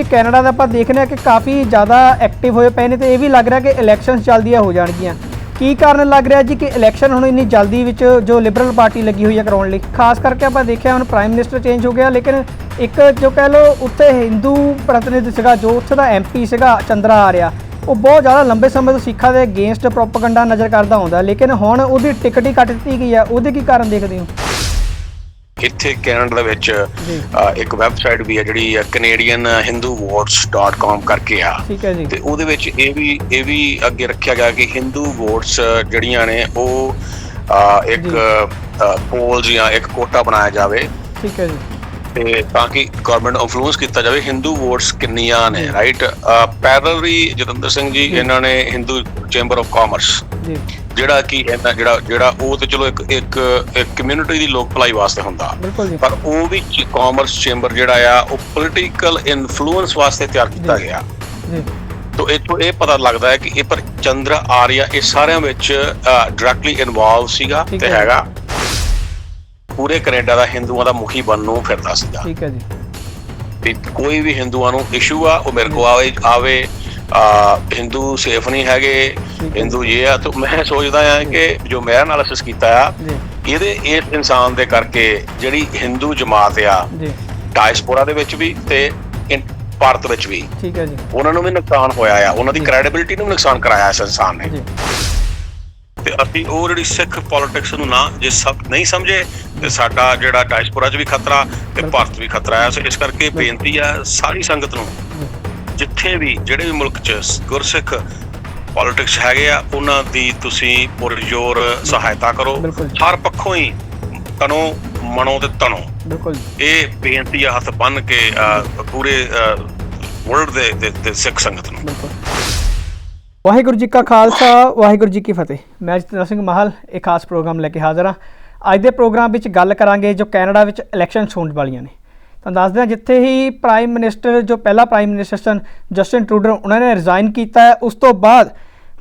ਪੂਰੀ Canada ਦਾ ਆਪਾਂ ਦੇਖ ਰਹੇ ਹਾਂ ਕਿ ਕਾਫੀ ਜ਼ਿਆਦਾ ਐਕਟਿਵ ਹੋਏ ਪਏ ਨੇ ਤੇ ਇਹ ਵੀ ਲੱਗ ਰਿਹਾ ਕਿ ਇਲੈਕਸ਼ਨਸ ਜਲਦੀਆਂ ਹੋ ਜਾਣਗੀਆਂ। ਕੀ ਕਾਰਨ ਲੱਗ ਰਿਹਾ ਜੀ ਕਿ ਇਲੈਕਸ਼ਨ ਹੁਣ ਇੰਨੀ ਜਲਦੀ ਵਿੱਚ ਜੋ ਲਿਬਰਲ ਪਾਰਟੀ ਲੱਗੀ ਹੋਈ ਹੈ ਕਰਾਉਣ ਲਈ? ਖਾਸ ਕਰਕੇ ਆਪਾਂ ਦੇਖਿਆ ਹੁਣ ਪ੍ਰਾਈਮ ਮਿਨਿਸਟਰ ਚੇਂਜ ਹੋ ਗਿਆ, ਲੇਕਿਨ ਇੱਕ ਜੋ ਕਹਿ ਲਓ ਉੱਥੇ ਹਿੰਦੂ ਪ੍ਰਤੀਨਿਧ ਸੀਗਾ, ਜੋ ਉੱਥੇ ਦਾ ਐਮਪੀ ਸੀਗਾ, ਚੰਦਰਾ ਆਰਿਆ, ਉਹ ਬਹੁਤ ਜ਼ਿਆਦਾ ਲੰਬੇ ਸਮੇਂ ਤੋਂ ਸਿੱਖਾਂ ਦੇ ਅਗੇਂਸਟ ਪ੍ਰੋਪਗੈਂਡਾ ਨਜ਼ਰ ਕਰਦਾ ਹੁੰਦਾ ਲੇਕਿਨ ਹੁਣ ਉਹਦੀ ਟਿਕਟ ਹੀ ਕੱਟ ਦਿੱਤੀ ਗਈ ਹੈ ਉਹਦੇ ਕੀ ਕਾਰਨ ਦੇਖਦੇ ਹੋ? ਇੱਥੇ ਕੈਨੇਡਾ ਦੇ ਵਿੱਚ ਇੱਕ ਵੈਬਸਾਈਟ ਵੀ ਹੈ ਜਿਹੜੀ ਵੋਟਸ.com ਕਰਕੇ ਆ। ਤੇ ਉਹਦੇ ਵਿੱਚ ਇਹ ਵੀ ਇਹ ਵੀ ਅੱਗੇ ਰੱਖਿਆ ਗਿਆ ਕਿ ਹਿੰਦੂ ਵੋਟਸ ਜਿਹੜੀਆਂ ਨੇ ਉਹ ਇੱਕ। ਪੋਲ ਜਾਂ ਇੱਕ ਕੋਟਾ ਬਣਾਇਆ ਜਾਵੇ। ਠੀਕ ਹੈ ਜੀ। ਤੇ ਤਾਂ ਕਿ ਗਵਰਨਮੈਂਟ ਇਨਫਲੂਐਂਸ ਕੀਤਾ ਜਾਵੇ ਹਿੰਦੂ ਵੋਟਸ ਕਿੰਨੀਆਂ ਨੇ ਰਾਈਟ ਪੈਰਲਰੀ ਜਤਿੰਦਰ ਸਿੰਘ ਜੀ ਇਹਨਾਂ ਨੇ ਹਿੰਦੂ ਚੈਂਬਰ ਆਫ ਕਾਮਰਸ ਜੀ। ਜਿਹੜਾ ਕਿ ਇਹਨਾਂ ਜਿਹੜਾ ਜਿਹੜਾ ਉਹ ਤੇ ਚਲੋ ਇੱਕ ਇੱਕ ਇੱਕ ਕਮਿਊਨਿਟੀ ਦੀ ਲੋਕ ਭਲਾਈ ਵਾਸਤੇ ਹੁੰਦਾ। ਪਰ ਉਹ ਵੀ ਕਾਮਰਸ ਚੈਂਬਰ ਜਿਹੜਾ ਆ ਉਹ ਪੋਲਿਟੀਕਲ ਇਨਫਲੂਐਂਸ ਵਾਸਤੇ ਤਿਆਰ ਕੀਤਾ। ਗਿਆ। ਜੀ। ਤੋ ਇਥੋਂ ਇਹ ਪਤਾ ਲੱਗਦਾ ਹੈ ਕਿ ਇਹ ਪਰ ਚੰਦਰ ਆਰੀਆ ਇਹ ਸਾਰਿਆਂ ਵਿੱਚ ਡਾਇਰੈਕਟਲੀ ਇਨਵੋਲਵ ਸੀਗਾ ਤੇ। ਹੈਗਾ। ਪੂਰੇ ਕੈਨੇਡਾ ਦਾ ਹਿੰਦੂਆਂ ਦਾ ਮੁਖੀ ਬਣਨ ਨੂੰ ਫਿਰਦਾ ਸੀਗਾ। ਠੀਕ ਹੈ ਜੀ। ਕੋਈ ਵੀ ਹਿੰਦੂਆਂ ਨੂੰ ਇਸ਼ੂ ਆ ਉਹ ਮੇਰੇ ਕੋ ਆਵੇ ਆਵੇ ਆ ਹਿੰਦੂ ਸੇਫ ਨਹੀਂ ਹੈਗੇ। ਹਿੰਦੂ ਇਹ ਆ ਤਾਂ ਮੈਂ ਸੋਚਦਾ ਆ ਕਿ ਜੋ ਮੈਂ ਐਨਾਲਿਸਿਸ ਕੀਤਾ ਆ ਇਹਦੇ ਇਸ ਇਨਸਾਨ ਦੇ ਕਰਕੇ ਜਿਹੜੀ ਹਿੰਦੂ ਜਮਾਤ ਆ ਜੀ। ਡਾਇਸਪੋਰਾ ਦੇ ਵਿੱਚ ਵੀ ਤੇ ਭਾਰਤ ਵਿੱਚ ਵੀ। ਠੀਕ ਹੈ ਜੀ। ਉਹਨਾਂ ਨੂੰ ਵੀ ਨੁਕਸਾਨ ਹੋਇਆ ਆ। ਉਹਨਾਂ ਦੀ। ਕ੍ਰੈਡੀਬਿਲਿਟੀ ਨੂੰ ਵੀ ਨੁਕਸਾਨ ਕਰਾਇਆ ਇਸ ਇਨਸਾਨ ਨੇ। ਜੀ। ਤੇ ਅਸੀਂ ਉਹ ਜਿਹੜੀ ਸਿੱਖ ਪੋਲਿਟਿਕਸ ਨੂੰ ਨਾ ਜੇ ਸਭ ਨਹੀਂ ਸਮਝੇ ਤੇ ਸਾਡਾ ਜਿਹੜਾ ਡਾਇਸਪੋਰਾ 'ਚ ਵੀ ਖਤਰਾ ਤੇ। ਭਾਰਤ ਵੀ ਖਤਰਾ ਹੈ ਸੋ ਇਸ ਕਰਕੇ ਬੇਨਤੀ ਆ ਸਾਰੀ ਸੰਗਤ ਨੂੰ ਜਿੱਥੇ ਵੀ ਜਿਹੜੇ ਵੀ ਮੁਲਕ 'ਚ ਗੁਰਸਿੱਖ ਪੋਲਿਟਿਕਸ ਹੈਗੇ ਆ ਉਹਨਾਂ ਦੀ ਤੁਸੀਂ ਪੁਰਜੋਰ ਸਹਾਇਤਾ ਕਰੋ। ਹਰ ਪੱਖੋਂ ਹੀ ਤਨੋ ਮਨੋ ਤੇ ਤਨੋ। ਬਿਲਕੁਲ ਇਹ ਬੇਨਤੀ ਆ ਹੱਥ ਬੰਨ ਕੇ ਪੂਰੇ ਵਰਲਡ ਦੇ ਦੇ- ਸਿੱਖ ਸੰਗਤ ਨੂੰ। ਵਾਹਿਗੁਰੂ ਜੀ ਕਾ ਖਾਲਸਾ ਵਾਹਿਗੁਰੂ ਜੀ ਕੀ ਫਤਿਹ। ਮੈਂ ਜਤਿੰਦਰ ਸਿੰਘ ਮਾਹਲ ਇੱਕ ਖਾਸ ਪ੍ਰੋਗਰਾਮ ਲੈ ਕੇ ਹਾਜ਼ਰ ਹਾਂ। ਅੱਜ ਦੇ ਪ੍ਰੋਗਰਾਮ ਵਿੱਚ ਗੱਲ ਕਰਾਂਗੇ ਜੋ ਕੈਨੇਡਾ ਵਿੱਚ ਇਲੈਕਸ਼ਨਸ ਹੋਣ ਵਾਲੀਆਂ ਨੇ। ਤਾਂ ਦੱਸਦੇ ਹਾਂ, ਜਿੱਥੇ ਹੀ ਪ੍ਰਾਈਮ ਮਿਨਿਸਟਰ ਜੋ ਪਹਿਲਾ ਪ੍ਰਾਈਮ ਮਿਨਿਸਟਰ ਸਨ ਜਸਟਿਨ ਟਰੂਡੋ ਉਹਨਾਂ ਨੇ ਰਿਜ਼ਾਈਨ ਕੀਤਾ ਹੈ, ਉਸ ਤੋਂ ਬਾਅਦ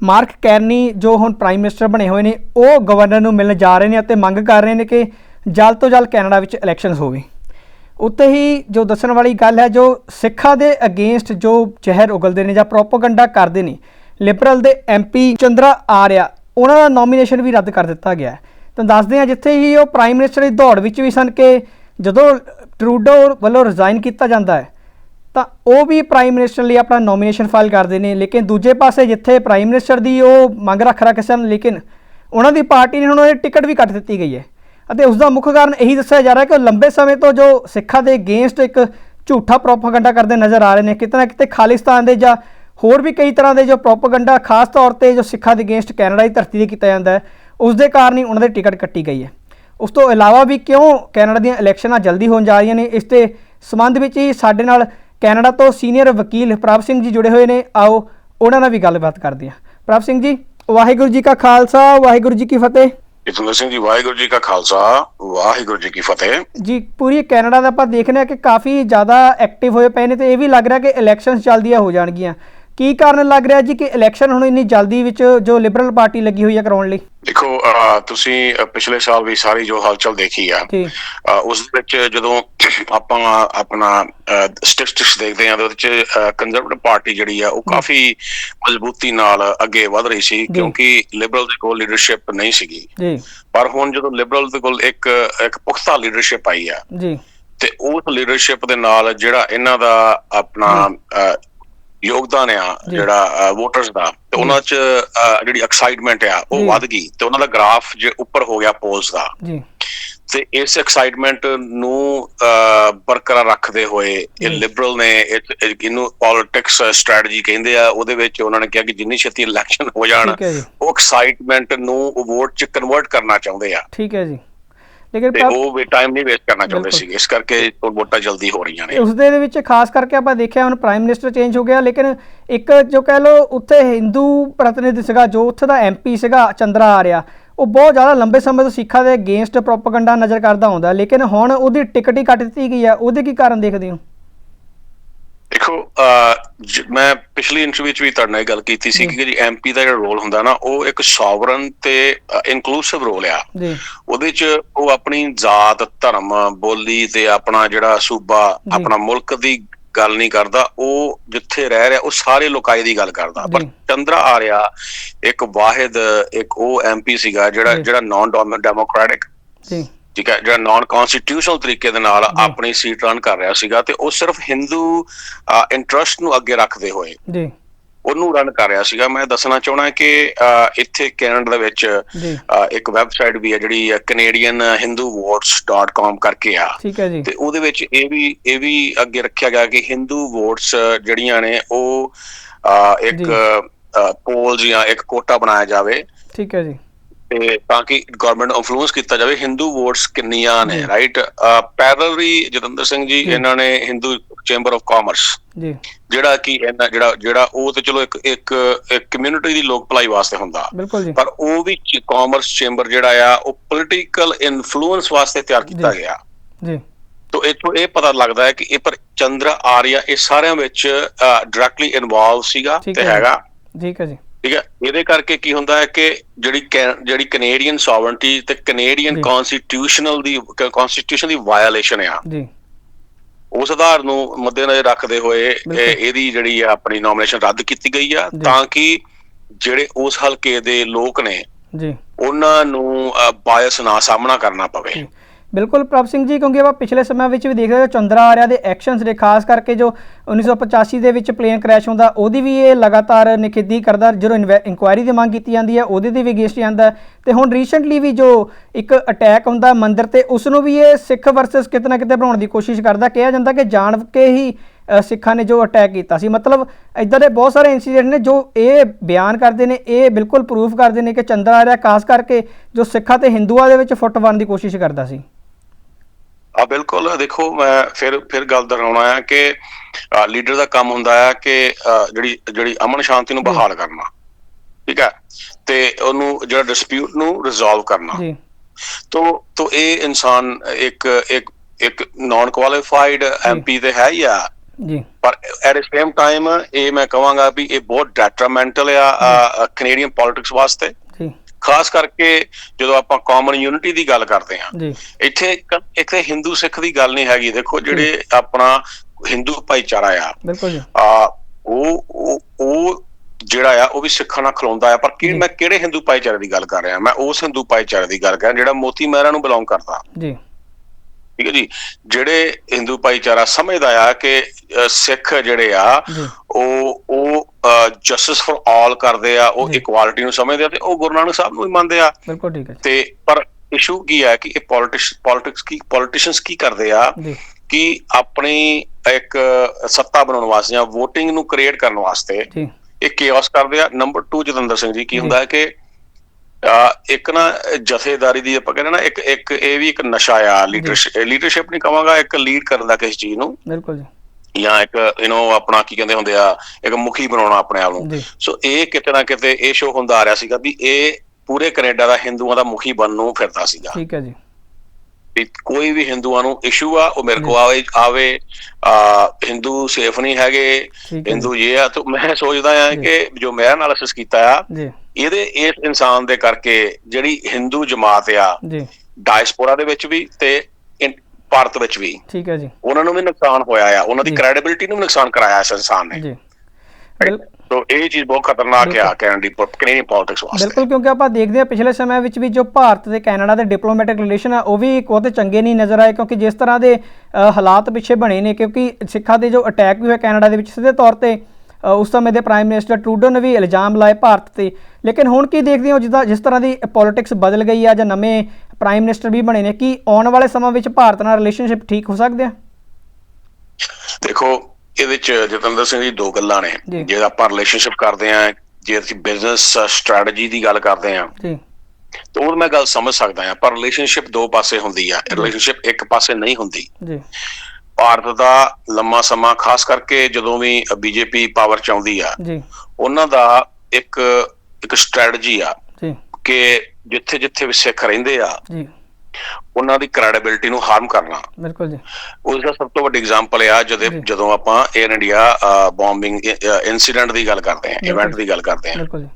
ਮਾਰਕ ਕੈਰਨੀ ਜੋ ਹੁਣ ਪ੍ਰਾਈਮ ਮਿਨਿਸਟਰ ਬਣੇ ਹੋਏ ਨੇ, ਉਹ ਗਵਰਨਰ ਨੂੰ ਮਿਲਣ ਜਾ ਰਹੇ ਨੇ ਅਤੇ ਮੰਗ ਕਰ ਰਹੇ ਨੇ ਕਿ ਜਲਦ ਤੋਂ ਜਲਦ ਕੈਨੇਡਾ ਵਿੱਚ ਇਲੈਕਸ਼ਨਸ ਹੋਵੇ। ਉੱਤੇ ਹੀ ਜੋ ਦੱਸਣ ਵਾਲੀ ਗੱਲ ਹੈ, ਜੋ ਸਿੱਖਾਂ ਦੇ ਅਗੇਂਸਟ ਜੋ ਜ਼ਹਿਰ ਉਗਲਦੇ ਨੇ ਜਾਂ ਪ੍ਰੋਪਗੈਂਡਾ ਕਰਦੇ ਨੇ ਲਿਬਰਲ ਦੇ ਐਮਪੀ ਚੰਦਰਾ ਆਰਿਆ, ਉਹਨਾਂ ਦਾ ਨੋਮੀਨੇਸ਼ਨ ਵੀ ਰੱਦ ਕਰ ਦਿੱਤਾ ਗਿਆ ਹੈ। ਤਾਂ ਦੱਸਦੇ ਹਾਂ, ਜਿੱਥੇ ਹੀ ਉਹ ਪ੍ਰਾਈਮ ਮਿਨਿਸਟਰ ਦੀ ਦੌੜ ਵਿੱਚ ਵੀ ਸਨ ਕਿ ਜਦੋਂ ਟਰੂਡੋ ਵੱਲੋਂ ਰਿਜ਼ਾਈਨ ਕੀਤਾ ਜਾਂਦਾ ਹੈ, ਤਾਂ ਉਹ ਵੀ ਪ੍ਰਾਈਮ ਮਿਨਿਸਟਰ ਲਈ ਆਪਣਾ ਨੋਮੀਨੇਸ਼ਨ ਫਾਈਲ ਕਰਦੇ ਨੇ, ਲੇਕਿਨ ਦੂਜੇ ਪਾਸੇ ਜਿੱਥੇ ਪ੍ਰਾਈਮ ਮਿਨਿਸਟਰ ਦੀ ਉਹ ਮੰਗ ਰੱਖ ਰੱਖੇ ਸਨ, ਲੇਕਿਨ ਉਹਨਾਂ ਦੀ ਪਾਰਟੀ ਨੇ ਹੁਣ ਉਹਦੀ ਟਿਕਟ ਵੀ ਕੱਟ ਦਿੱਤੀ ਗਈ ਹੈ। ਅਤੇ ਉਸ ਦਾ ਮੁੱਖ ਕਾਰਨ ਇਹੀ ਦੱਸਿਆ ਜਾ ਰਿਹਾ ਕਿ ਉਹ ਲੰਬੇ ਸਮੇਂ ਤੋਂ ਜੋ ਸਿੱਖਾਂ ਦੇ ਅਗੇਂਸਟ ਇੱਕ ਝੂਠਾ ਪ੍ਰੋਪਗੈਂਡਾ ਕਰਦੇ ਨਜ਼ਰ ਆ ਰਹੇ ਨੇ, ਕਿਤੇ ਨਾ ਕਿਤੇ ਖਾਲਿਸਤਾਨ ਦੇ ਜਾਂ ਹੋਰ ਵੀ ਕਈ ਤਰ੍ਹਾਂ ਦੇ ਜੋ ਪ੍ਰੋਪਗੈਂਡਾ ਖਾਸ ਤੌਰ ਤੇ ਜੋ ਸਿੱਖਾਂ ਦੇ ਅਗੇਂਸਟ ਕੈਨੇਡਾ ਦੀ ਧਰਤੀ ਤੇ ਕੀਤਾ ਜਾਂਦਾ ਹੈ ਉਸ ਦੇ ਕਾਰਨ ਹੀ ਉਹਨਾਂ ਦੀ ਟਿਕਟ ਕੱਟੀ ਗਈ ਹੈ। ਉਸ ਤੋਂ ਇਲਾਵਾ ਵੀ ਕਿਉਂ ਕੈਨੇਡਾ ਦੀਆਂ ਇਲੈਕਸ਼ਨਾਂ ਜਲਦੀ ਹੋਣ ਜਾ ਰਹੀਆਂ ਨੇ? ਇਸ ਦੇ ਸੰਬੰਧ ਵਿੱਚ ਹੀ ਸਾਡੇ ਨਾਲ ਕੈਨੇਡਾ ਤੋਂ ਸੀਨੀਅਰ ਵਕੀਲ ਪ੍ਰਭ ਸਿੰਘ ਜੀ ਜੁੜੇ ਹੋਏ ਨੇ। ਆਓ ਉਹਨਾਂ ਨਾਲ ਵੀ ਗੱਲਬਾਤ ਕਰਦੇ ਹਾਂ। ਪ੍ਰਭ ਸਿੰਘ ਜੀ ਵਾਹਿਗੁਰੂ ਜੀ ਕਾ ਖਾਲਸਾ ਵਾਹਿਗੁਰੂ ਜੀ ਕੀ ਫਤਿਹ। ਜਤਿੰਦਰ ਸਿੰਘ ਜੀ ਵਾਹਿਗੁਰੂ ਜੀ ਕਾ ਖਾਲਸਾ ਵਾਹਿਗੁਰੂ ਜੀ ਕੀ ਫਤਿਹ। ਜੀ ਪੂਰੀ ਕੈਨੇਡਾ ਦਾ ਆਪਾਂ ਦੇਖ ਰਹੇ ਹਾਂ ਕਿ ਕਾਫੀ ਜ਼ਿਆਦਾ ਐਕਟਿਵ ਹੋਏ ਪਏ ਨੇ ਤੇ ਇਹ ਵੀ ਲੱਗ ਰਿਹਾ ਕਿ ਇਲੈਕਸ਼ਨਸ ਜਲਦੀਆਂ ਹੋ ਜਾਣਗੀਆਂ। ਕੀ ਕਾਰਨ ਲੱਗ ਰਿਹਾ ਜੀ ਕਿ ਇਲੈਕਸ਼ਨ ਹੁਣ ਇੰਨੀ ਜਲਦੀ ਵਿੱਚ ਜੋ ਲਿਬਰਲ ਪਾਰਟੀ ਲੱਗੀ ਹੋਈ ਹੈ ਕਰਾਉਣ ਲਈ? ਦੇਖੋ ਤੁਸੀਂ ਪਿਛਲੇ ਸਾਲ ਵੀ ਸਾਰੀ ਜੋ ਹਲਚਲ ਦੇਖੀ ਆ ਉਸ ਵਿੱਚ ਜਦੋਂ ਆਪਾਂ ਆਪਣਾ ਸਟੈਟਿਸਟਿਕਸ ਦੇਖਦੇ ਆ ਉਹਦੇ ਵਿੱਚ ਕੰਜ਼ਰਵੇਟਿਵ ਪਾਰਟੀ ਜਿਹੜੀ ਆ ਉਹ ਕਾਫੀ ਮਜ਼ਬੂਤੀ ਨਾਲ ਅੱਗੇ ਵਧ ਰਹੀ ਸੀ ਕਿਉਂਕਿ ਲਿਬਰਲ ਦੇ ਕੋਲ ਲੀਡਰਸ਼ਿਪ ਨਹੀਂ ਸੀਗੀ। ਜੀ। ਪਰ ਹੁਣ ਜਦੋਂ ਲਿਬਰਲ ਦੇ ਕੋਲ ਇੱਕ ਇੱਕ ਪੁਖਤਾ ਲੀਡਰਸ਼ਿਪ ਆਈ ਆ ਜੀ। ਤੇ ਉਸ ਲੀਡਰਸ਼ਿਪ ਦੇ ਨਾਲ ਜਿਹੜਾ ਇਹਨਾਂ ਦਾ ਆਪਣਾ ਯੋਗਦਾਨ ਆ। ਜਿਹੜਾ ਵੋਟਰਸ ਦਾ। ਤੇ ਉਹਨਾਂ ਚ ਜਿਹੜੀ ਐਕਸਾਈਟਮੈਂਟ ਆ ਉਹ। ਵੱਧ ਗਈ। ਤੇ ਉਹਨਾਂ ਦਾ ਗ੍ਰਾਫ ਜੇ ਉੱਪਰ ਹੋ ਗਿਆ ਪੋਲਸ ਦਾ। ਜੀ। ਤੇ ਇਸ ਐਕਸਾਈਟਮੈਂਟ ਨੂੰ ਬਰਕਰਾਰ ਰੱਖਦੇ ਹੋਏ ਇਹ। ਲਿਬਰਲ ਨੇ ਇਹ- ਇਹ- ਇਹਨੂੰ ਪੋਲਿਟਿਕਸ ਸਟ੍ਰੈਟਜੀ ਕਹਿੰਦੇ ਆ ਉਹਦੇ ਵਿੱਚ ਉਹਨਾਂ ਨੇ ਕਿਹਾ ਕਿ ਜਿੰਨੀ ਛੇਤੀ ਇਲੈਕਸ਼ਨ ਹੋ ਜਾਣ ਉਹ ਐਕਸਾਈਟਮੈਂਟ ਨੂੰ ਵੋਟ ਚ ਕਨਵਰਟ ਕਰਨਾ ਚਾਹੁੰਦੇ ਆ। ਠੀਕ ਹੈ ਜੀ। ਲੇਕਿਨ ਤੇ ਉਹ ਵੀ ਟਾਈਮ ਨਹੀਂ ਵੇਸਟ ਕਰਨਾ ਚਾਹੁੰਦੇ। ਸੀ ਇਸ ਕਰਕੇ ਵੋਟਾਂ ਜਲਦੀ ਹੋ ਰਹੀਆਂ ਨੇ। ਉਸ ਦੇ ਵਿੱਚ ਖਾਸ ਕਰਕੇ ਆਪਾਂ ਦੇਖਿਆ ਹੁਣ ਪ੍ਰਾਈਮ ਮਿਨਿਸਟਰ ਚੇਂਜ ਹੋ ਗਿਆ ਲੇਕਿਨ ਇੱਕ ਜੋ ਕਹਿ ਲਓ ਉੱਥੇ ਹਿੰਦੂ ਪ੍ਰਤੀਨਿਧ ਸੀਗਾ ਜੋ ਉੱਥੇ ਦਾ ਐਮਪੀ ਸੀਗਾ ਚੰਦਰਾ ਆਰਿਆ ਉਹ ਬਹੁਤ ਜ਼ਿਆਦਾ ਲੰਬੇ ਸਮੇਂ ਤੋਂ ਸਿੱਖਾਂ ਦੇ ਅਗੇਂਸਟ ਪ੍ਰੋਪਗੈਂਡਾ ਨਜ਼ਰ ਕਰਦਾ ਹੁੰਦਾ ਲੇਕਿਨ ਹੁਣ ਉਹਦੀ ਟਿਕਟ ਹੀ ਕੱਟ ਦਿੱਤੀ ਗਈ ਹੈ। ਉਹਦੇ ਕੀ ਕਾਰਨ ਦੇਖਦੇ ਹੋ? ਦੇਖੋ ਮੈਂ ਪਿਛਲੀ ਇੰਟਰਵਿਊ ਵਿੱਚ ਵੀ ਤੁਹਾਡੇ ਨਾਲ ਇਹ ਗੱਲ ਕੀਤੀ ਸੀ। ਕਿ ਜੀ ਐਮਪੀ ਦਾ ਜਿਹੜਾ ਰੋਲ ਹੁੰਦਾ ਨਾ ਉਹ ਇੱਕ ਸੋਵਰਨ ਤੇ ਇਨਕਲੂਸਿਵ ਰੋਲ ਆ ਜੀ ਉਹਦੇ ਚ ਉਹ ਆਪਣੀ ਜ਼ਾਤ ਧਰਮ ਬੋਲੀ ਤੇ ਆਪਣਾ ਜਿਹੜਾ ਸੂਬਾ। ਆਪਣਾ ਮੁਲਕ ਦੀ ਗੱਲ ਨਹੀਂ ਕਰਦਾ ਉਹ ਜਿੱਥੇ ਰਹਿ ਰਿਹਾ ਉਹ ਸਾਰੇ ਲੋਕਾਈ ਦੀ ਗੱਲ ਕਰਦਾ ਪਰ। ਚੰਦਰਾ ਆਰਿਆ ਇੱਕ ਵਾਹਿਦ ਇੱਕ ਉਹ ਐਮਪੀ ਸੀਗਾ ਜਿਹੜਾ। ਜਿਹੜਾ ਨਾਨ ਡੈਮੋਕ੍ਰੈਟਿਕ ਜੀ ਠੀਕ ਹੈ ਜਿਹੜਾ ਨਾਨ ਕਨਸਟੀਟਿਊਸ਼ਨਲ ਤਰੀਕੇ ਦੇ ਨਾਲ। ਆਪਣੀ ਸੀਟ ਰਨ ਕਰ ਰਿਹਾ ਸੀਗਾ ਤੇ ਉਹ ਸਿਰਫ ਹਿੰਦੂ ਇੰਟਰਸਟ ਨੂੰ ਅੱਗੇ ਰੱਖਦੇ ਹੋਏ ਜੀ। ਉਹਨੂੰ ਰਨ ਕਰ ਰਿਹਾ ਸੀਗਾ। ਮੈਂ ਦੱਸਣਾ ਚਾਹਣਾ ਕਿ ਇੱਥੇ ਕੈਨੇਡਾ ਦੇ ਵਿੱਚ ਇੱਕ ਵੈਬਸਾਈਟ ਵੀ ਹੈ ਜਿਹੜੀ ਵੋਟਸ.com ਕਰਕੇ ਆ। ਠੀਕ ਹੈ ਜੀ। ਤੇ ਉਹਦੇ ਵਿੱਚ ਇਹ ਵੀ ਇਹ ਵੀ ਅੱਗੇ ਰੱਖਿਆ ਗਿਆ ਕਿ ਹਿੰਦੂ ਵੋਟਸ ਜਿਹੜੀਆਂ ਨੇ ਉਹ ਇੱਕ। ਪੋਲ ਜਾਂ ਇੱਕ ਕੋਟਾ ਬਣਾਇਆ ਜਾਵੇ। ਠੀਕ ਹੈ ਜੀ। ਤੇ ਤਾਂ ਕਿ ਗਵਰਨਮੈਂਟ ਇਨਫਲੂਐਂਸ ਕੀਤਾ ਜਾਵੇ ਹਿੰਦੂ ਵੋਟਸ ਕਿੰਨੀਆਂ ਨੇ। ਰਾਈਟ ਪੈਰਲਰੀ ਜਤਿੰਦਰ ਸਿੰਘ ਜੀ। ਇਹਨਾਂ ਨੇ ਹਿੰਦੂ ਚੈਂਬਰ ਆਫ ਕਾਮਰਸ ਜੀ ਜਿਹੜਾ ਕਿ ਇਹਨਾਂ ਜਿਹੜਾ ਜਿਹੜਾ ਉਹ ਤੇ ਚਲੋ ਇੱਕ ਇੱਕ ਕਮਿਊਨਿਟੀ ਦੀ ਲੋਕ ਭਲਾਈ ਵਾਸਤੇ ਹੁੰਦਾ ਪਰ ਉਹ ਵੀ ਕਾਮਰਸ ਚੈਂਬਰ ਜਿਹੜਾ ਆ ਉਹ ਪੋਲਿਟੀਕਲ ਇਨਫਲੂਐਂਸ ਵਾਸਤੇ ਤਿਆਰ ਕੀਤਾ। ਗਿਆ ਜੀ ਤੋ ਇੱਥੋਂ ਇਹ ਪਤਾ ਲੱਗਦਾ ਹੈ ਕਿ ਇਹ ਪਰ ਚੰਦਰ ਆਰੀਆ ਇਹ ਸਾਰਿਆਂ ਵਿੱਚ ਡਾਇਰੈਕਟਲੀ ਇਨਵੋਲਵ ਸੀਗਾ ਤੇ। ਹੈਗਾ ਠੀਕ ਹੈ ਜੀ ਠੀਕ ਹੈ ਇਹਦੇ ਕਰਕੇ ਕੀ ਹੁੰਦਾ ਹੈ ਕਿ ਜਿਹੜੀ ਜਿਹੜੀ ਕੈਨੇਡੀਅਨ ਸੋਵਰਨਟੀ ਤੇ ਕੈਨੇਡੀਅਨ। ਕਨਸਟੀਟਿਊਸ਼ਨਲ ਦੀ ਕਨਸਟੀਟਿਊਸ਼ਨ ਦੀ ਵਾਇਓਲੇਸ਼ਨ ਆ ਜੀ ਉਸ ਆਧਾਰ ਨੂੰ ਮੱਦੇਨਜ਼ਰ ਰੱਖਦੇ ਹੋਏ। ਇਹਦੀ ਜਿਹੜੀ ਆ ਆਪਣੀ ਨੋਮੀਨੇਸ਼ਨ ਰੱਦ ਕੀਤੀ ਗਈ ਆ। ਤਾਂ ਕਿ ਜਿਹੜੇ ਉਸ ਹਲਕੇ ਦੇ ਲੋਕ ਨੇ ਜੀ ਉਹਨਾਂ ਨੂੰ ਬਾਇਸ ਨਾ ਸਾਹਮਣਾ ਕਰਨਾ ਪਵੇ। ਬਿਲਕੁਲ ਪ੍ਰਭ ਸਿੰਘ ਜੀ, ਕਿਉਂਕਿ ਆਪਾਂ ਪਿਛਲੇ ਸਮੇਂ ਵਿੱਚ ਵੀ ਦੇਖਦੇ ਹਾਂ ਚੰਦਰਾ ਆਰਿਆ ਦੇ ਐਕਸ਼ਨਸ ਦੇ ਖਾਸ ਕਰਕੇ ਜੋ 1985 ਦੇ ਵਿੱਚ ਪਲੇਨ ਕ੍ਰੈਸ਼ ਹੁੰਦਾ, ਉਹਦੀ ਵੀ ਇਹ ਲਗਾਤਾਰ ਨਿਖੇਧੀ ਕਰਦਾ, ਜਦੋਂ ਇਨਕੁਆਇਰੀ ਦੀ ਮੰਗ ਕੀਤੀ ਜਾਂਦੀ ਹੈ, ਉਹਦੇ ਦੀ ਵੀ ਅਗੇਂਸਟ ਜਾਂਦਾ ਹੈ। ਤੇ ਹੁਣ ਰੀਸੈਂਟਲੀ ਵੀ ਜੋ ਇੱਕ ਅਟੈਕ ਹੁੰਦਾ ਮੰਦਿਰ ਤੇ ਉਸ ਨੂੰ ਵੀ ਇਹ ਸਿੱਖ ਵਰਸਸ ਕਿਤੇ ਨਾ ਕਿਤੇ ਬਣਾਉਣ ਦੀ ਕੋਸ਼ਿਸ਼ ਕਰਦਾ, ਕਿਹਾ ਜਾਂਦਾ ਕਿ ਜਾਣ ਕੇ ਹੀ ਸਿੱਖਾਂ ਨੇ ਜੋ ਅਟੈਕ ਕੀਤਾ ਸੀ ਮਤਲਬ ਇਦਾਂ ਦੇ ਬਹੁਤ ਸਾਰੇ ਇਨਸੀਡੈਂਟ ਨੇ ਜੋ ਇਹ ਬਿਆਨ ਕਰਦੇ ਨੇ, ਇਹ ਬਿਲਕੁਲ ਪ੍ਰੂਫ ਕਰਦੇ ਨੇ ਕਿ ਚੰਦਰਾ ਆਰਿਆ ਖਾਸ ਕਰਕੇ ਜੋ ਸਿੱਖਾਂ ਤੇ ਹਿੰਦੂਆਂ ਦੇ ਵਿੱਚ ਫੁੱਟ ਪਾਉਣ ਦੀ ਕੋਸ਼ਿਸ਼ ਕਰਦਾ ਸੀ ਆ ਬਿਲਕੁਲ ਦੇਖੋ ਮੈਂ ਫਿਰ ਫਿਰ ਗੱਲ ਦੁਹਰਾਉਣਾ ਹੈ ਕਿ ਲੀਡਰ ਦਾ ਕੰਮ ਹੁੰਦਾ ਹੈ ਕਿ ਜਿਹੜੀ ਜਿਹੜੀ ਅਮਨ ਸ਼ਾਂਤੀ ਨੂੰ ਬਹਾਲ ਕਰਨਾ। ਠੀਕ ਹੈ ਤੇ ਉਹਨੂੰ ਜਿਹੜਾ ਡਿਸਪਿਊਟ ਨੂੰ ਰਿਜ਼ੋਲਵ ਕਰਨਾ। ਜੀ। ਤੋ ਤੋ ਇਹ ਇਨਸਾਨ ਇੱਕ ਇੱਕ ਇੱਕ ਨਾਨ ਕੁਆਲੀਫਾਈਡ ਐਮਪੀ ਤੇ ਹੈ ਹੀ ਆ। ਜੀ। ਪਰ ਐਟ ਦ ਸੇਮ ਟਾਈਮ ਇਹ ਮੈਂ ਕਹਾਂਗਾ ਵੀ ਇਹ ਬਹੁਤ ਡੈਟਰਾਮੈਂਟਲ ਆ ਕੈਨੇਡੀਅਨ ਪੋਲਿਟਿਕਸ ਵਾਸਤੇ। ਖਾਸ ਕਰਕੇ ਜਦੋਂ ਆਪਾਂ ਕਾਮਨ ਯੂਨਿਟੀ ਦੀ ਗੱਲ ਕਰਦੇ ਹਾਂ ਇੱਥੇ ਤੇ ਹਿੰਦੂ ਸਿੱਖ ਦੀ ਗੱਲ ਨਹੀਂ ਹੈਗੀ ਦੇਖੋ ਜਿਹੜੇ ਆਪਣਾ ਹਿੰਦੂ ਭਾਈਚਾਰਾ ਆ ਬਿਲਕੁਲ ਆ ਉਹ ਉਹ ਜਿਹੜਾ ਆ ਉਹ ਵੀ ਸਿੱਖਾਂ ਨਾਲ ਖਲੋਂਦਾ ਆ ਪਰ ਕਿ। ਮੈਂ ਕਿਹੜੇ ਹਿੰਦੂ ਭਾਈਚਾਰੇ ਦੀ ਗੱਲ ਕਰ ਰਿਹਾ? ਮੈਂ ਉਸ ਹਿੰਦੂ ਭਾਈਚਾਰੇ ਦੀ ਗੱਲ ਕਰ ਰਿਹਾ ਜਿਹੜਾ ਮੋਤੀ ਮਹਿਰਾ ਨੂੰ ਬਿਲੋਂਗ ਕਰਦਾ। ਜੀ। ਠੀਕ ਹੈ ਜੀ ਜਿਹੜੇ ਹਿੰਦੂ ਭਾਈਚਾਰਾ ਸਮਝਦਾ ਆ ਕਿ ਸਿੱਖ ਜਿਹੜੇ ਆ ਉਹ ਉਹ ਜਸਟਿਸ ਫॉर ਆਲ ਕਰਦੇ ਆ ਉਹ ਜੀ। ਇਕੁਆਲਿਟੀ ਨੂੰ ਸਮਝਦੇ ਆ ਤੇ ਉਹ ਗੁਰੂ ਨਾਨਕ ਸਾਹਿਬ ਨੂੰ ਵੀ ਮੰਨਦੇ ਆ ਬਿਲਕੁਲ ਠੀਕ ਹੈ। ਤੇ ਪਰ ਇਸ਼ੂ ਕੀ ਹੈ ਕਿ ਇਹ ਪੋਲਿਟਿਕਸ ਪੋਲਿਟਿਕਸ ਕੀ ਪੋਲਿਟਿਸ਼ੀਅਨਸ ਕੀ ਕਰਦੇ ਆ ਕਿ ਆਪਣੀ ਇੱਕ ਸੱਤਾ ਬਣਾਉਣ ਵਾਸਤੇ ਜਾਂ VOTING ਨੂੰ ਕ੍ਰੀਏਟ ਕਰਨ ਵਾਸਤੇ ਇਹ ਕੇਓਸ ਕਰਦੇ ਆ ਨੰਬਰ 2 ਜਤਿੰਦਰ ਸਿੰਘ ਜੀ ਕੀ। ਹੁੰਦਾ ਹੈ ਕਿ ਇੱਕ ਨਾ ਜਥੇਦਾਰੀ ਦੀ ਆਪਾਂ ਕਹਿੰਦੇ ਨਾ ਇੱਕ ਇੱਕ ਇਹ ਵੀ ਇੱਕ ਨਸ਼ਾ ਆ ਲੀਡਰਸ਼ਿਪ ਲੀਡਰਸ਼ਿਪ ਨਹੀਂ ਕਹਾਂਗਾ ਇੱਕ ਲੀਡ ਕਰਨ ਦਾ ਕਿਸੇ ਚੀਜ਼ ਨੂੰ। ਬਿਲਕੁਲ ਜੀ। ਜਾਂ ਇੱਕ ਯੂ نو ਆਪਣਾ ਕੀ ਕਹਿੰਦੇ ਹੁੰਦੇ ਆ ਇੱਕ ਮੁਖੀ ਬਣਾਉਣਾ ਆਪਣੇ ਆਪ ਨੂੰ। ਸੋ ਇਹ ਕਿਤੇ ਨਾ ਕਿਤੇ ਇਹ ਸ਼ੋਅ ਹੁੰਦਾ ਆ ਰਿਹਾ ਸੀਗਾ ਵੀ ਇਹ ਪੂਰੇ ਕੈਨੇਡਾ ਦਾ ਹਿੰਦੂਆਂ ਦਾ ਮੁਖੀ ਬਣਨ ਨੂੰ ਫਿਰਦਾ ਸੀਗਾ। ਠੀਕ ਹੈ ਜੀ। ਕੋਈ ਵੀ ਹਿੰਦੂਆਂ ਨੂੰ ਇਸ਼ੂ ਆ ਉਹ ਮੇਰੇ ਕੋ ਆਵੇ ਆਵੇ ਆ ਹਿੰਦੂ ਸੇਫ ਨਹੀਂ ਹੈਗੇ ਹਿੰਦੂ ਇਹ ਆ। ਤਾਂ ਮੈਂ ਸੋਚਦਾ ਆ। ਕਿ ਜੋ ਮੈਂ ਐਨਾਲਿਸਿਸ ਕੀਤਾ ਆ ਜੀ। ਇਹਦੇ ਇਸ ਇਨਸਾਨ ਦੇ ਕਰਕੇ ਜਿਹੜੀ ਹਿੰਦੂ ਜਮਾਤ ਆ ਜੀ। ਡਾਇਸਪੋਰਾ ਦੇ ਵਿੱਚ ਵੀ ਤੇ ਭਾਰਤ ਵਿੱਚ ਵੀ। ਠੀਕ ਹੈ ਜੀ। ਉਹਨਾਂ ਨੂੰ ਵੀ ਨੁਕਸਾਨ ਹੋਇਆ ਆ। ਉਹਨਾਂ ਦੀ। ਕ੍ਰੈਡੀਬਿਲਿਟੀ ਨੂੰ ਵੀ ਨੁਕਸਾਨ ਕਰਾਇਆ ਇਸ ਇਨਸਾਨ ਨੇ। ਜੀ। ਸੋ ਇਹ ਚੀਜ਼ ਬਹੁਤ ਖਤਰਨਾਕ ਆ ਬਿਲਕੁਲ। ਕੈਨੇਡੀ ਕੈਨੇਡੀਅਨ ਪੋਲਿਟਿਕਸ ਵਾਸਤੇ। ਬਿਲਕੁਲ ਕਿਉਂਕਿ ਆਪਾਂ ਦੇਖਦੇ ਹਾਂ ਪਿਛਲੇ ਸਮੇਂ ਵਿੱਚ ਵੀ ਜੋ ਭਾਰਤ ਤੇ ਕੈਨੇਡਾ ਦੇ ਡਿਪਲੋਮੈਟਿਕ ਰਿਲੇਸ਼ਨ ਆ ਉਹ ਵੀ ਬਹੁਤੇ ਚੰਗੇ ਨਹੀਂ ਨਜ਼ਰ ਆਏ ਕਿਉਂਕਿ ਜਿਸ ਤਰ੍ਹਾਂ ਦੇ ਹਾਲਾਤ ਪਿੱਛੇ ਬਣੇ ਨੇ ਕਿਉਂਕਿ ਸਿੱਖਾਂ ਦੇ ਜੋ ਅਟੈਕ ਵੀ ਹੋਇਆ ਕੈਨੇਡਾ ਦੇ ਵਿੱਚ ਸਿੱਧੇ ਤੌਰ ਤੇ ਉਸ ਸਮੇਂ ਦੇ ਪ੍ਰਾਈਮ ਮਿਨਿਸਟਰ ਟਰੂਡੋ ਨੇ ਵੀ ਇਲਜ਼ਾਮ ਲਾਏ ਭਾਰਤ ਤੇ। ਲੇਕਿਨ ਹੁਣ ਕੀ ਦੇਖਦੇ ਹੋ ਜਿੱਦਾਂ ਜਿਸ ਤਰ੍ਹਾਂ ਦੀ ਪੋਲਿਟਿਕਸ ਬਦਲ ਗਈ ਆ ਜਾਂ ਨਵੇਂ ਪ੍ਰਾਈਮ ਮਿਨਿਸਟਰ ਵੀ ਬਣੇ ਨੇ ਕੀ ਆਉਣ ਵਾਲੇ ਸਮਾਂ ਵਿੱਚ ਭਾਰਤ ਨਾਲ ਰਿਲੇਸ਼ਨਸ਼ਿਪ ਠੀਕ ਹੋ ਸਕਦੇ ਆ? ਦੇਖੋ ਇਹਦੇ ਚ ਜਤਿੰਦਰ ਸਿੰਘ ਜੀ ਦੋ ਗੱਲਾਂ ਨੇ। ਜੀ। ਜੇ ਆਪਾਂ ਰਿਲੇਸ਼ਨਸ਼ਿਪ ਕਰਦੇ ਆ ਜੇ ਅਸੀਂ ਬਿਜ਼ਨਸ ਸਟ੍ਰੈਟਜੀ ਦੀ ਗੱਲ ਕਰਦੇ ਆ ਜੀ। ਤਾਂ ਉਹ ਮੈਂ ਗੱਲ ਸਮਝ ਸਕਦਾ ਆ ਪਰ ਰਿਲੇਸ਼ਨਸ਼ਿਪ ਦੋ ਪਾਸੇ ਹੁੰਦੀ ਆ। ਰਿਲੇਸ਼ਨਸ਼ਿਪ ਇੱਕ ਪਾਸੇ ਨਹੀਂ ਹੁੰਦੀ। ਜੀ। ਭਾਰਤ ਦਾ ਲੰਮਾ ਸਮਾਂ ਖਾਸ ਕਰਕੇ ਜਦੋਂ ਵੀ ਬੀਜੇਪੀ ਪਾਵਰ ਚ ਆਉਂਦੀ ਆ ਜੀ। ਉਹਨਾਂ ਦਾ ਇੱਕ ਇੱਕ ਸਟ੍ਰੈਟਜੀ ਆ ਜੀ। ਕਿ ਜਿੱਥੇ ਜਿੱਥੇ ਵੀ ਸਿੱਖ ਰਹਿੰਦੇ ਆ ਜੀ। ਉਹਨਾਂ ਦੀ ਕ੍ਰੈਡੀਬਿਲਿਟੀ ਨੂੰ ਹਾਰਮ ਕਰਨਾ। ਬਿਲਕੁਲ ਜੀ। ਉਸ ਦਾ ਸਭ ਤੋਂ ਵੱਡੀ ਐਗਜ਼ਾਮਪਲ ਆ ਜਦੋਂ। ਜਦੋਂ ਆਪਾਂ 에ਅਰ ਇੰਡੀਆ ਬੰਬਿੰਗ ਇਨਸੀਡੈਂਟ ਦੀ ਗੱਲ ਕਰਦੇ ਬਿਲਕੁਲ। ਇਵੈਂਟ ਦੀ ਗੱਲ ਕਰਦੇ ਹਾਂ। ਬਿਲਕੁਲ ਜੀ।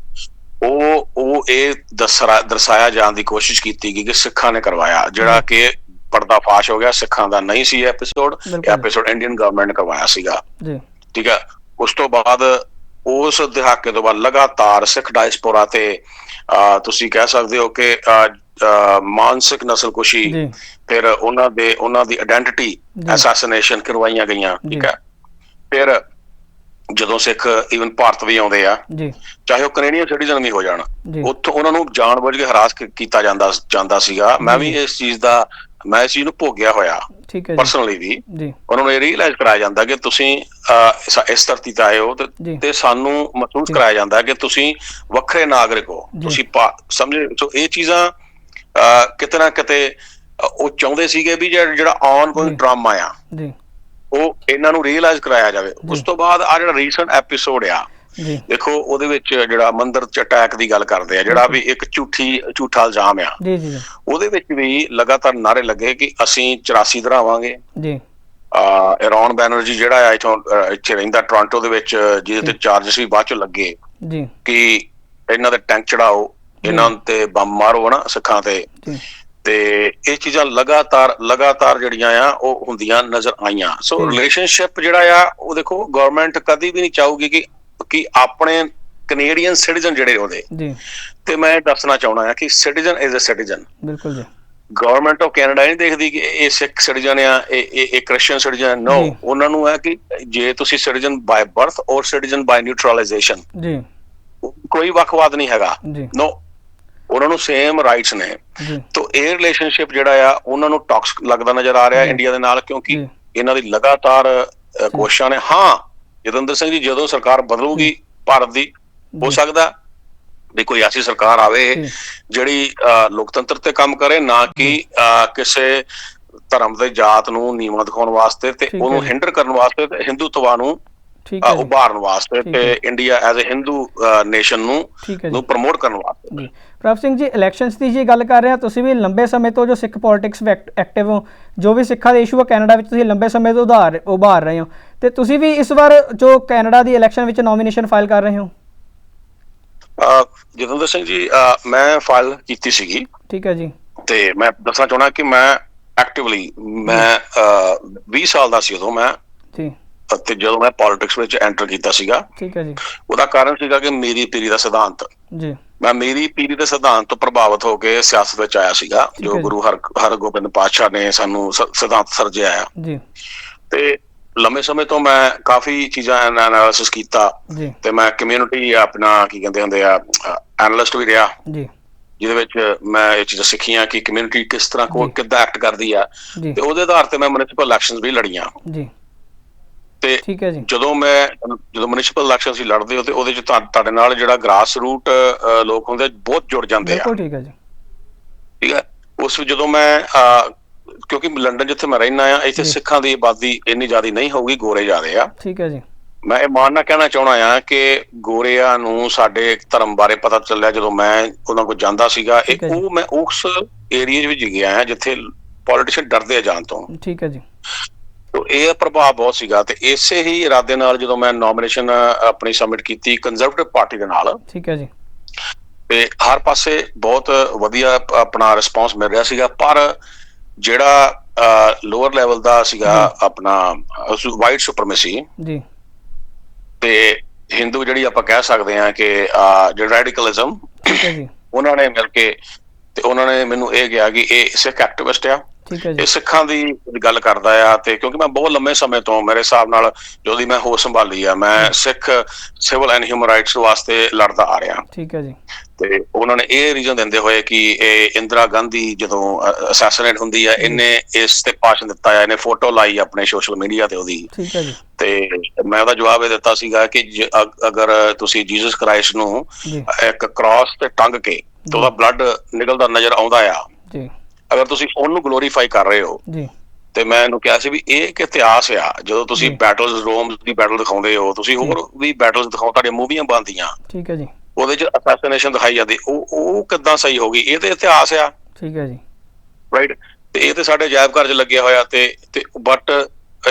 ਉਹ ਉਹ ਇਹ ਦਸਰਾ ਦਰਸਾਇਆ ਜਾਣ ਦੀ ਕੋਸ਼ਿਸ਼ ਕੀਤੀ ਗਈ ਕਿ ਸਿੱਖਾਂ ਨੇ ਕਰਵਾਇਆ ਜਿਹੜਾ ਕਿ ਪਰਦਾ ਫਾਸ਼ ਹੋ ਗਿਆ ਸਿੱਖਾਂ ਦਾ ਨਹੀਂ ਸੀ ਐਪੀਸੋਡ ਬਿਲਕੁਲ। ਐਪੀਸੋਡ ਇੰਡੀਅਨ ਗਵਰਨਮੈਂਟ ਨੇ ਕਰਵਾਇਆ ਸੀਗਾ ਜੀ ਠੀਕ ਹੈ ਉਸ ਤੋਂ ਬਾਅਦ ਉਸ ਦਹਾਕੇ ਤੋਂ ਬਾਅਦ ਲਗਾਤਾਰ ਸਿੱਖ ਡਾਇਸਪੋਰਾ ਤੇ ਤੁਸੀਂ ਕਹਿ ਸਕਦੇ ਹੋ ਕਿ ਮਾਨਸਿਕ ਨਸਲਕੁਸ਼ੀ ਫਿਰ ਉਹਨਾਂ ਦੇ ਉਹਨਾਂ ਦੀ ਆਇਡੈਂਟੀਟੀ। ਅਸੈਸੀਨੇਸ਼ਨ ਕਰਵਾਈਆਂ ਗਈਆਂ ਠੀਕ। ਹੈ ਫਿਰ ਜਦੋਂ ਸਿੱਖ ਈਵਨ ਭਾਰਤ ਵੀ ਆਉਂਦੇ ਆ ਜੀ ਚਾਹੇ ਉਹ ਕੈਨੇਡੀਅਨ ਸਿਟੀਜ਼ਨ ਵੀ ਹੋ ਜਾਣ ਉੱਥੋਂ ਉਹਨਾਂ ਨੂੰ ਜਾਣਬੁੱਝ ਕੇ ਹਰਾਸ ਕੀਤਾ ਜਾਂਦਾ ਜਾਂਦਾ ਸੀਗਾ ਮੈਂ ਵੀ। ਇਸ ਚੀਜ਼ ਦਾ ਮੈਂ ਇਸ ਚੀਜ਼ ਨੂੰ ਭੋਗਿਆ ਹੋਇਆ। ਠੀਕ ਹੈ ਜੀ। ਪਰਸਨਲੀ ਵੀ। ਜੀ। ਉਹਨਾਂ ਨੂੰ ਇਹ ਰੀਅਲਾਈਜ਼ ਕਰਾਇਆ ਜਾਂਦਾ ਕਿ ਤੁਸੀਂ ਇਸ- ਧਰਤੀ ਤੇ ਆਏ ਹੋ। ਤੇ ਸਾਨੂੰ ਮਹਿਸੂਸ। ਕਰਾਇਆ ਜਾਂਦਾ ਕਿ ਤੁਸੀਂ ਵੱਖਰੇ ਨਾਗਰਿਕ ਹੋ। ਤੁਸੀਂ ਸਮਝੇ ਸੋ ਇਹ ਚੀਜ਼ਾਂ ਕਿਤੇ ਨਾ ਕਿਤੇ ਉਹ ਚਾਹੁੰਦੇ ਸੀਗੇ ਵੀ ਜਿਹੜਾ ਆਨਗੋਇੰਗ ਜੀ। ਡਰਾਮਾ ਆ। ਜੀ। ਉਹ ਇਹਨਾਂ ਨੂੰ ਰੀਅਲਾਈਜ਼ ਕਰਾਇਆ ਜਾਵੇ। ਉਸ ਤੋਂ ਬਾਅਦ ਆ ਜਿਹੜਾ ਰੀਸੈਂਟ ਐਪੀਸੋਡ ਆ ਦੇਖੋ ਉਹਦੇ ਵਿੱਚ ਜਿਹੜਾ ਮੰਦਰ ਚ ਅਟੈਕ ਦੀ ਗੱਲ ਕਰਦੇ ਆ ਜਿਹੜਾ ਵੀ ਇੱਕ ਝੂਠੀ ਝੂਠਾ ਇਲਜ਼ਾਮ ਆ। ਜੀ ਜੀ ਜੀ। ਉਹਦੇ ਵਿੱਚ ਵੀ ਲਗਾਤਾਰ ਨਾਰੇ ਲੱਗੇ ਕਿ ਅਸੀਂ 84 ਦਰਾਵਾਂਗੇ ਜੀ। ਆ ਇਰਾਨ ਬੈਨਰਜੀ ਜਿਹੜਾ ਆ ਇਥੋਂ ਇੱਥੇ ਰਹਿੰਦਾ ਟੋਰਾਂਟੋ ਦੇ ਵਿੱਚ ਜਿਹਦੇ ਤੇ। ਚਾਰजेस ਵੀ ਬਾਅਦ ਚ ਲੱਗੇ। ਜੀ। ਕਿ ਇਹਨਾਂ ਦੇ ਟੈਂਕ ਚੜਾਓ ਇਹਨਾਂ ਤੇ ਬੰਬ ਮਾਰੋ ਨਾ ਸਿੱਖਾਂ ਤੇ। ਤੇ ਇਹ ਚੀਜ਼ਾਂ ਲਗਾਤਾਰ ਲਗਾਤਾਰ ਜਿਹੜੀਆਂ ਆ ਉਹ ਹੁੰਦੀਆਂ ਨਜ਼ਰ ਆਈਆਂ। ਸੋ। ਰਿਲੇਸ਼ਨਸ਼ਿਪ ਜਿਹੜਾ ਆ ਉਹ ਦੇਖੋ ਗਵਰਨਮੈਂਟ ਕਦੀ ਵੀ ਨਹੀਂ ਚਾਹੂਗੀ ਕਿ ਕਿ ਆਪਣੇ ਕੈਨੇਡੀਅਨ ਸਿਟੀਜ਼ਨ ਜਿਹੜੇ ਉਹਦੇ ਜੀ। ਤੇ ਮੈਂ ਦੱਸਣਾ ਚਾਹਣਾ ਆ ਕਿ ਸਿਟੀਜ਼ਨ ਇਜ਼ ਅ ਸਿਟੀਜ਼ਨ ਬਿਲਕੁਲ ਜੀ। ਗਵਰਨਮੈਂਟ ਆਫ ਕੈਨੇਡਾ ਨਹੀਂ ਦੇਖਦੀ ਕਿ ਇਹ ਸਿੱਖ ਸਿਟੀਜ਼ਨ ਆ ਇਹ ਇਹ ਇਹ ਕ੍ਰਿਸਚੀਅਨ ਸਿਟੀਜ਼ਨ ਨੋ। ਉਹਨਾਂ ਨੂੰ ਹੈ ਕਿ ਜੇ ਤੁਸੀਂ citizen by birth or citizen by neutralisation ਜੀ। ਕੋਈ ਵੱਖਵਾਦ ਨਹੀਂ ਹੈਗਾ। ਨੋ ਉਹਨਾਂ ਨੂੰ ਸੇਮ ਰਾਈਟਸ ਨੇ। ਤੋ ਇਹ ਰਿਲੇਸ਼ਨਸ਼ਿਪ ਜਿਹੜਾ ਆ ਉਹਨਾਂ ਨੂੰ ਟਾਕਸਿਕ ਲੱਗਦਾ ਨਜ਼ਰ ਆ ਰਿਹਾ। ਇੰਡੀਆ ਦੇ ਨਾਲ ਕਿਉਂਕਿ। ਇਹਨਾਂ ਦੀ ਲਗਾਤਾਰ ਕੋਸ਼ਿਸ਼ਾਂ ਨੇ। ਹਾਂ ਜਤਿੰਦਰ ਸਿੰਘ ਜੀ ਜਦੋਂ ਸਰਕਾਰ ਬਦਲੂਗੀ ਭਾਰਤ ਦੀ ਹੋ। ਸਕਦਾ ਵੀ ਕੋਈ ਐਸੀ ਸਰਕਾਰ ਆਵੇ। ਜਿਹੜੀ ਲੋਕਤੰਤਰ ਤੇ ਕੰਮ ਕਰੇ ਨਾ ਕਿ ਕਿਸੇ ਧਰਮ ਦੇ ਜਾਤ ਨੂੰ ਨੀਵਾਂ ਦਿਖਾਉਣ ਵਾਸਤੇ ਤੇ ਉਹਨੂੰ। ਹਿੰਡਰ ਕਰਨ ਵਾਸਤੇ ਤੇ ਹਿੰਦੂਤਵਾ ਨੂੰ ਠੀਕ ਹੈ ਉਭਾਰਨ ਵਾਸਤੇ ਤੇ। India as a Hindu nation ਨੂੰ ਨੂੰ ਪ੍ਰਮੋਟ ਕਰਨ ਵਾਸਤੇ ਜੀ ਪ੍ਰਭ ਸਿੰਘ ਜੀ ਇਲੈਕਸ਼ਨਸ ਦੀ ਜੀ ਗੱਲ ਕਰ ਰਹੇ ਹਾਂ ਤੁਸੀਂ ਵੀ ਲੰਬੇ ਸਮੇਂ ਤੋਂ ਜੋ ਸਿੱਖ ਪੋਲਿਟਿਕਸ ਐਕਟਿਵ ਹੋ ਜੋ ਵੀ ਸਿੱਖਾਂ ਦੇ ਇਸ਼ੂ ਹੈ ਕੈਨੇਡਾ ਵਿੱਚ ਤੁਸੀਂ ਲੰਬੇ ਸਮੇਂ ਤੋਂ ਉਧਾਰ ਉਭਾਰ ਰਹੇ ਹੋ ਤੇ ਤੁਸੀਂ ਵੀ ਇਸ ਵਾਰ ਜੋ ਕੈਨੇਡਾ ਦੀ ਇਲੈਕਸ਼ਨ ਵਿੱਚ ਨੋਮੀਨੇਸ਼ਨ ਫਾਈਲ ਕਰ ਰਹੇ ਹੋ? ਜਤਿੰਦਰ ਸਿੰਘ ਜੀ ਮੈਂ ਫਾਈਲ ਕੀਤੀ ਸੀਗੀ। ਠੀਕ ਹੈ ਜੀ। ਤੇ ਮੈਂ ਦੱਸਣਾ ਚਾਹਣਾ ਕਿ ਮੈਂ ਐਕਟਿਵਲੀ ਮੈਂ ਅ, 20 ਸਾਲ ਦਾ ਸੀ ਉਦੋਂ ਮੈਂ। ਜੀ। ਤੇ ਜਦੋਂ ਮੈਂ ਪੋਲਿਟਿਕਸ ਵਿੱਚ ਐਂਟਰ ਕੀਤਾ ਸੀਗਾ ਠੀਕ ਹੈ ਜੀ। ਉਹਦਾ ਕਾਰਨ ਸੀਗਾ ਕਿ ਮੇਰੀ ਪੀੜੀ ਦਾ ਸਿਧਾਂਤ। ਜੀ। ਮੈਂ ਮੇਰੀ ਪੀੜੀ ਦੇ ਸਿਧਾਂਤ ਤੋਂ ਪ੍ਰਭਾਵਿਤ ਹੋ ਕੇ ਸਿਆਸਤ ਵਿੱਚ ਆਇਆ ਸੀਗਾ ਜੋ। ਗੁਰੂ ਹਰ ਹਰਗੋਬਿੰਦ ਪਾਤਸ਼ਾਹ ਨੇ ਸਾਨੂੰ ਸਿਧਾਂਤ ਸਰਜਿਆ ਜੀ। ਤੇ ਲੰਮੇ ਸਮੇਂ ਤੋਂ ਮੈਂ ਕਾਫੀ ਚੀਜ਼ਾਂ ਐਨਾਲਿਸਿਸ ਕੀਤਾ ਤੇ ਮੈਂ ਕਮਿਊਨਿਟੀ ਆਪਣਾ ਕੀ ਕਹਿੰਦੇ ਹੁੰਦੇ ਆ ਐਨਾਲਿਸਟ ਵੀ ਰਿਹਾ। ਜੀ। ਜਿਹਦੇ ਵਿੱਚ ਮੈਂ ਇਹ ਚੀਜ਼ਾਂ ਸਿੱਖੀਆਂ ਕਿ ਕਮਿਊਨਿਟੀ ਕਿਸ ਤਰ੍ਹਾਂ ਕੋ। ਕਿੱਦਾਂ ਐਕਟ ਕਰਦੀ ਆ। ਤੇ ਉਹਦੇ ਆਧਾਰ ਤੇ ਮੈਂ ਮਿਊਨਿਸਪਲ ਇਲੈਕਸ਼ਨਸ ਵੀ ਲੜੀਆਂ। ਜੀ। ਤੇ ਠੀਕ ਹੈ ਜੀ। ਜਦੋਂ ਮੈਂ ਜਦੋਂ ਮਿਊਨਿਸਪਲ ਇਲੈਕਸ਼ਨਸ ਵੀ ਲੜਦੇ ਹੋ ਤੇ ਉਹਦੇ ਚ ਤੁਹਾ- ਤੁਹਾਡੇ ਨਾਲ ਜਿਹੜਾ ਗ੍ਰਾਸ ਰੂਟ ਲੋਕ ਹੁੰਦੇ ਬਹੁਤ ਜੁੜ ਜਾਂਦੇ ਆ। ਬਿਲਕੁਲ ਠੀਕ ਹੈ ਜੀ। ਠੀਕ ਹੈ। ਉਸ ਵਿੱਚ ਜਦੋਂ ਮੈਂ ਕਿਉਂਕਿ ਲੰਡਨ ਜਿੱਥੇ ਮੈਂ ਰਹਿਣਾ ਆ ਇੱਥੇ। ਸਿੱਖਾਂ ਦੀ ਆਬਾਦੀ ਇੰਨੀ ਜ਼ਿਆਦਾ ਨਹੀਂ ਹੋਊਗੀ ਗੋਰੇ ਜ਼ਿਆਦੇ ਆ। ਠੀਕ ਹੈ ਜੀ। ਮੈਂ ਇਹ ਮਾਣ ਨਾਲ ਕਹਿਣਾ ਚਾਹਣਾ ਆ ਕਿ ਗੋਰਿਆਂ ਨੂੰ ਸਾਡੇ ਧਰਮ ਬਾਰੇ ਪਤਾ ਚੱਲਿਆ ਜਦੋਂ ਮੈਂ ਉਹਨਾਂ ਕੋਲ ਜਾਂਦਾ ਸੀਗਾ। ਇਹ। ਉਹ ਮੈਂ ਉਸ ਏਰੀਆ ਵਿੱਚ ਗਿਆ ਹਾਂ ਜਿੱਥੇ ਪੋਲੀਟੀਸ਼ੀਅਨ ਡਰਦੇ ਆ ਜਾਣ ਤੋਂ। ਠੀਕ ਹੈ ਜੀ। ਤੋ ਇਹ ਪ੍ਰਭਾਵ ਬਹੁਤ ਸੀਗਾ ਤੇ ਇਸੇ ਹੀ ਇਰਾਦੇ ਨਾਲ ਜਦੋਂ ਮੈਂ ਨੋਮੀਨੇਸ਼ਨ ਆਪਣੀ ਸਬਮਿਟ ਕੀਤੀ ਕੰਜ਼ਰਵੇਟਿਵ ਪਾਰਟੀ ਦੇ ਨਾਲ। ਠੀਕ ਹੈ ਜੀ। ਤੇ ਹਰ ਪਾਸੇ ਬਹੁਤ ਵਧੀਆ ਆਪਣਾ ਰਿਸਪੌਂਸ ਮਿਲ ਰਿਹਾ ਸੀਗਾ ਪਰ ਜਿਹੜਾ ਲੋਅਰ ਲੈਵਲ ਦਾ ਸੀਗਾ ਆਪਣਾ ਵਾਈਟ ਸੁਪਰਮੇਸੀ ਜੀ। ਤੇ ਹਿੰਦੂ ਜਿਹੜੀ ਆਪਾਂ ਕਹਿ ਸਕਦੇ ਹਾਂ ਕਿ ਜਿਹੜਾ ਰੈਡੀਕਲਿਜ਼ਮ ਠੀਕ ਹੈ ਜੀ। ਉਹਨਾਂ ਨੇ ਮਿਲ ਕੇ ਤੇ ਉਹਨਾਂ ਨੇ ਮੈਨੂੰ ਇਹ ਕਿਹਾ ਕਿ ਇਹ ਸਿੱਖ ਐਕਟਿਵਿਸਟ ਆ। ਠੀਕ ਹੈ ਇਹ ਜੀ ਸਿੱਖਾਂ ਦੀ ਗੱਲ ਕਰਦਾ ਆ ਤੇ ਕਿਉਂਕਿ ਮੈਂ ਬਹੁਤ ਲੰਮੇ ਸਮੇਂ ਤੋਂ ਮੇਰੇ ਹਿਸਾਬ ਨਾਲ ਦੀ ਮੈਂ ਹੋਸ਼ ਸੰਭਾਲੀ ਆ ਮੈਂ Sikh civil and human rights ਵਾਸਤੇ ਲੜਦਾ ਆ ਰਿਹਾ। ਠੀਕ ਹੈ ਜੀ। ਤੇ ਉਹਨਾਂ ਨੇ ਇਹ ਰੀਜ਼ਨ ਦਿੰਦੇ ਹੋਏ ਕਿ ਇਹ ਇੰਦਰਾ ਗਾਂਧੀ ਜਦੋਂ ਅਸੈਸੀਨੇਟ ਹੁੰਦੀ ਹੈ। ਇਹਨੇ ਇਸ ਤੇ ਭਾਸ਼ਣ ਦਿੱਤਾ ਹੈ ਇਹਨੇ ਫੋਟੋ ਲਾਈ ਆਪਣੇ ਸੋਸ਼ਲ ਮੀਡੀਆ ਤੇ ਉਹਦੀ। ਠੀਕ ਹੈ ਜੀ। ਤੇ ਮੈਂ ਉਹਦਾ ਜਵਾਬ ਇਹ ਦਿੱਤਾ ਸੀਗਾ ਕਿ ਜ- ਅਗ- ਅਗਰ ਤੁਸੀਂ ਜੀਸਸ ਕ੍ਰਾਈਸਟ ਨੂੰ ਜੀ। ਇੱਕ ਕ੍ਰਾਸ ਤੇ ਟੰਗ ਕੇ ਤੇ ਉਹਦਾ ਬਲੱਡ ਨਿਕਲਦਾ ਨਜ਼ਰ ਆਉਂਦਾ ਆ। ਜੀ। ਅਗਰ ਤੁਸੀਂ ਉਹਨੂੰ ਗਲੋਰੀਫਾਈ ਕਰ ਰਹੇ ਹੋ ਜੀ। ਤੇ ਮੈਂ ਇਹਨੂੰ ਕਿਹਾ ਸੀ ਵੀ ਇਹ ਇੱਕ ਇਤਿਹਾਸ ਆ ਜਦੋਂ ਤੁਸੀਂ। ਬੈਟਲਸ ਰੋਮ ਦੀ ਬੈਟਲ ਦਿਖਾਉਂਦੇ ਹੋ ਤੁਸੀਂ ਹੋਰ ਵੀ ਬੈਟਲਸ ਦਿਖਾਓ ਤੁਹਾਡੀਆਂ ਮੂਵੀਆਂ ਬਣਦੀਆਂ। ਠੀਕ ਹੈ ਜੀ। ਉਹਦੇ ਚ ਅਸੈਸੀਨੇਸ਼ਨ ਦਿਖਾਈ ਜਾਂਦੀ ਉਹ ਉਹ ਕਿੱਦਾਂ ਸਹੀ ਹੋ ਗਈ? ਇਹ ਤੇ ਇਤਿਹਾਸ ਆ। ਠੀਕ ਹੈ ਜੀ। ਰਾਈਟ ਤੇ ਇਹ ਤੇ ਸਾਡੇ ਜਾਇਬ ਘਰ 'ਚ ਲੱਗਿਆ ਹੋਇਆ ਤੇ ਤੇ ਬਟ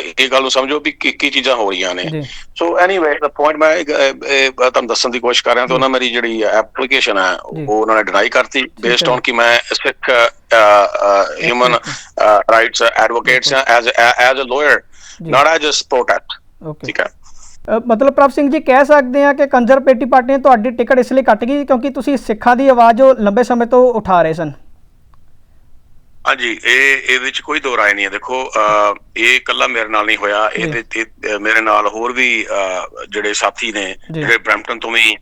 ਇਹ ਗੱਲ ਨੂੰ ਸਮਝੋ ਵੀ ਕੀ ਕੀ ਚੀਜ਼ਾਂ ਹੋ ਰਹੀਆਂ ਨੇ। ਜੀ। ਸੋ ਐਨੀਵੇ ਦਾ ਪੁਆਇੰਟ ਮੈਂ ਤੁਹਾਨੂੰ ਦੱਸਣ ਦੀ ਕੋਸ਼ਿਸ਼ ਕਰ ਰਿਹਾ ਤਾਂ ਉਹਨਾਂ ਮੇਰੀ ਜਿਹੜੀ ਐਪਲੀਕੇਸ਼ਨ ਹੈ ਜੀ। ਉਹ ਉਹਨਾਂ ਨੇ ਡਿਨਾਈ ਕਰਤੀ ਬੇਸਡ। ਔਨ ਕਿ ਮੈਂ Sikh human rights advocates as as a lawyer ਜੀ। ਨਾਟ ਐਜ਼ ਅ ਪ੍ਰੋਟੈਕਟ ਠੀਕ ਹੈ? ਮਤਲਬ ਪ੍ਰਭ ਸਿੰਘ ਜੀ ਕਹਿ ਸਕਦੇ ਆ ਕਿ ਕੰਜ਼ਰਵੇਟਿਵ ਪਾਰਟੀ ਨੇ ਤੁਹਾਡੀ ਟਿਕਟ ਇਸ ਲਈ ਕੱਟ ਗਈ ਕਿਉਂਕਿ ਤੁਸੀਂ ਸਿੱਖਾਂ ਦੀ ਆਵਾਜ਼ ਉਹ ਲੰਬੇ ਸਮੇਂ ਤੋਂ ਉਠਾ ਰਹੇ ਸਨ। ਹਾਂਜੀ ਇਹ ਇਹਦੇ ਵਿੱਚ ਕੋਈ ਦੋ ਰਾਏ ਨਹੀਂ ਹੈ। ਦੇਖੋ ਇਹ ਇਕੱਲਾ ਮੇਰੇ ਨਾਲ ਨਹੀਂ ਹੋਇਆ। ਇਹਦੇ ਮੇਰੇ ਨਾਲ ਹੋਰ ਵੀ ਜਿਹੜੇ ਸਾਥੀ ਨੇ। ਜਿਹੜੇ ਬ੍ਰੈਂਪਟਨ ਤੋਂ ਵੀ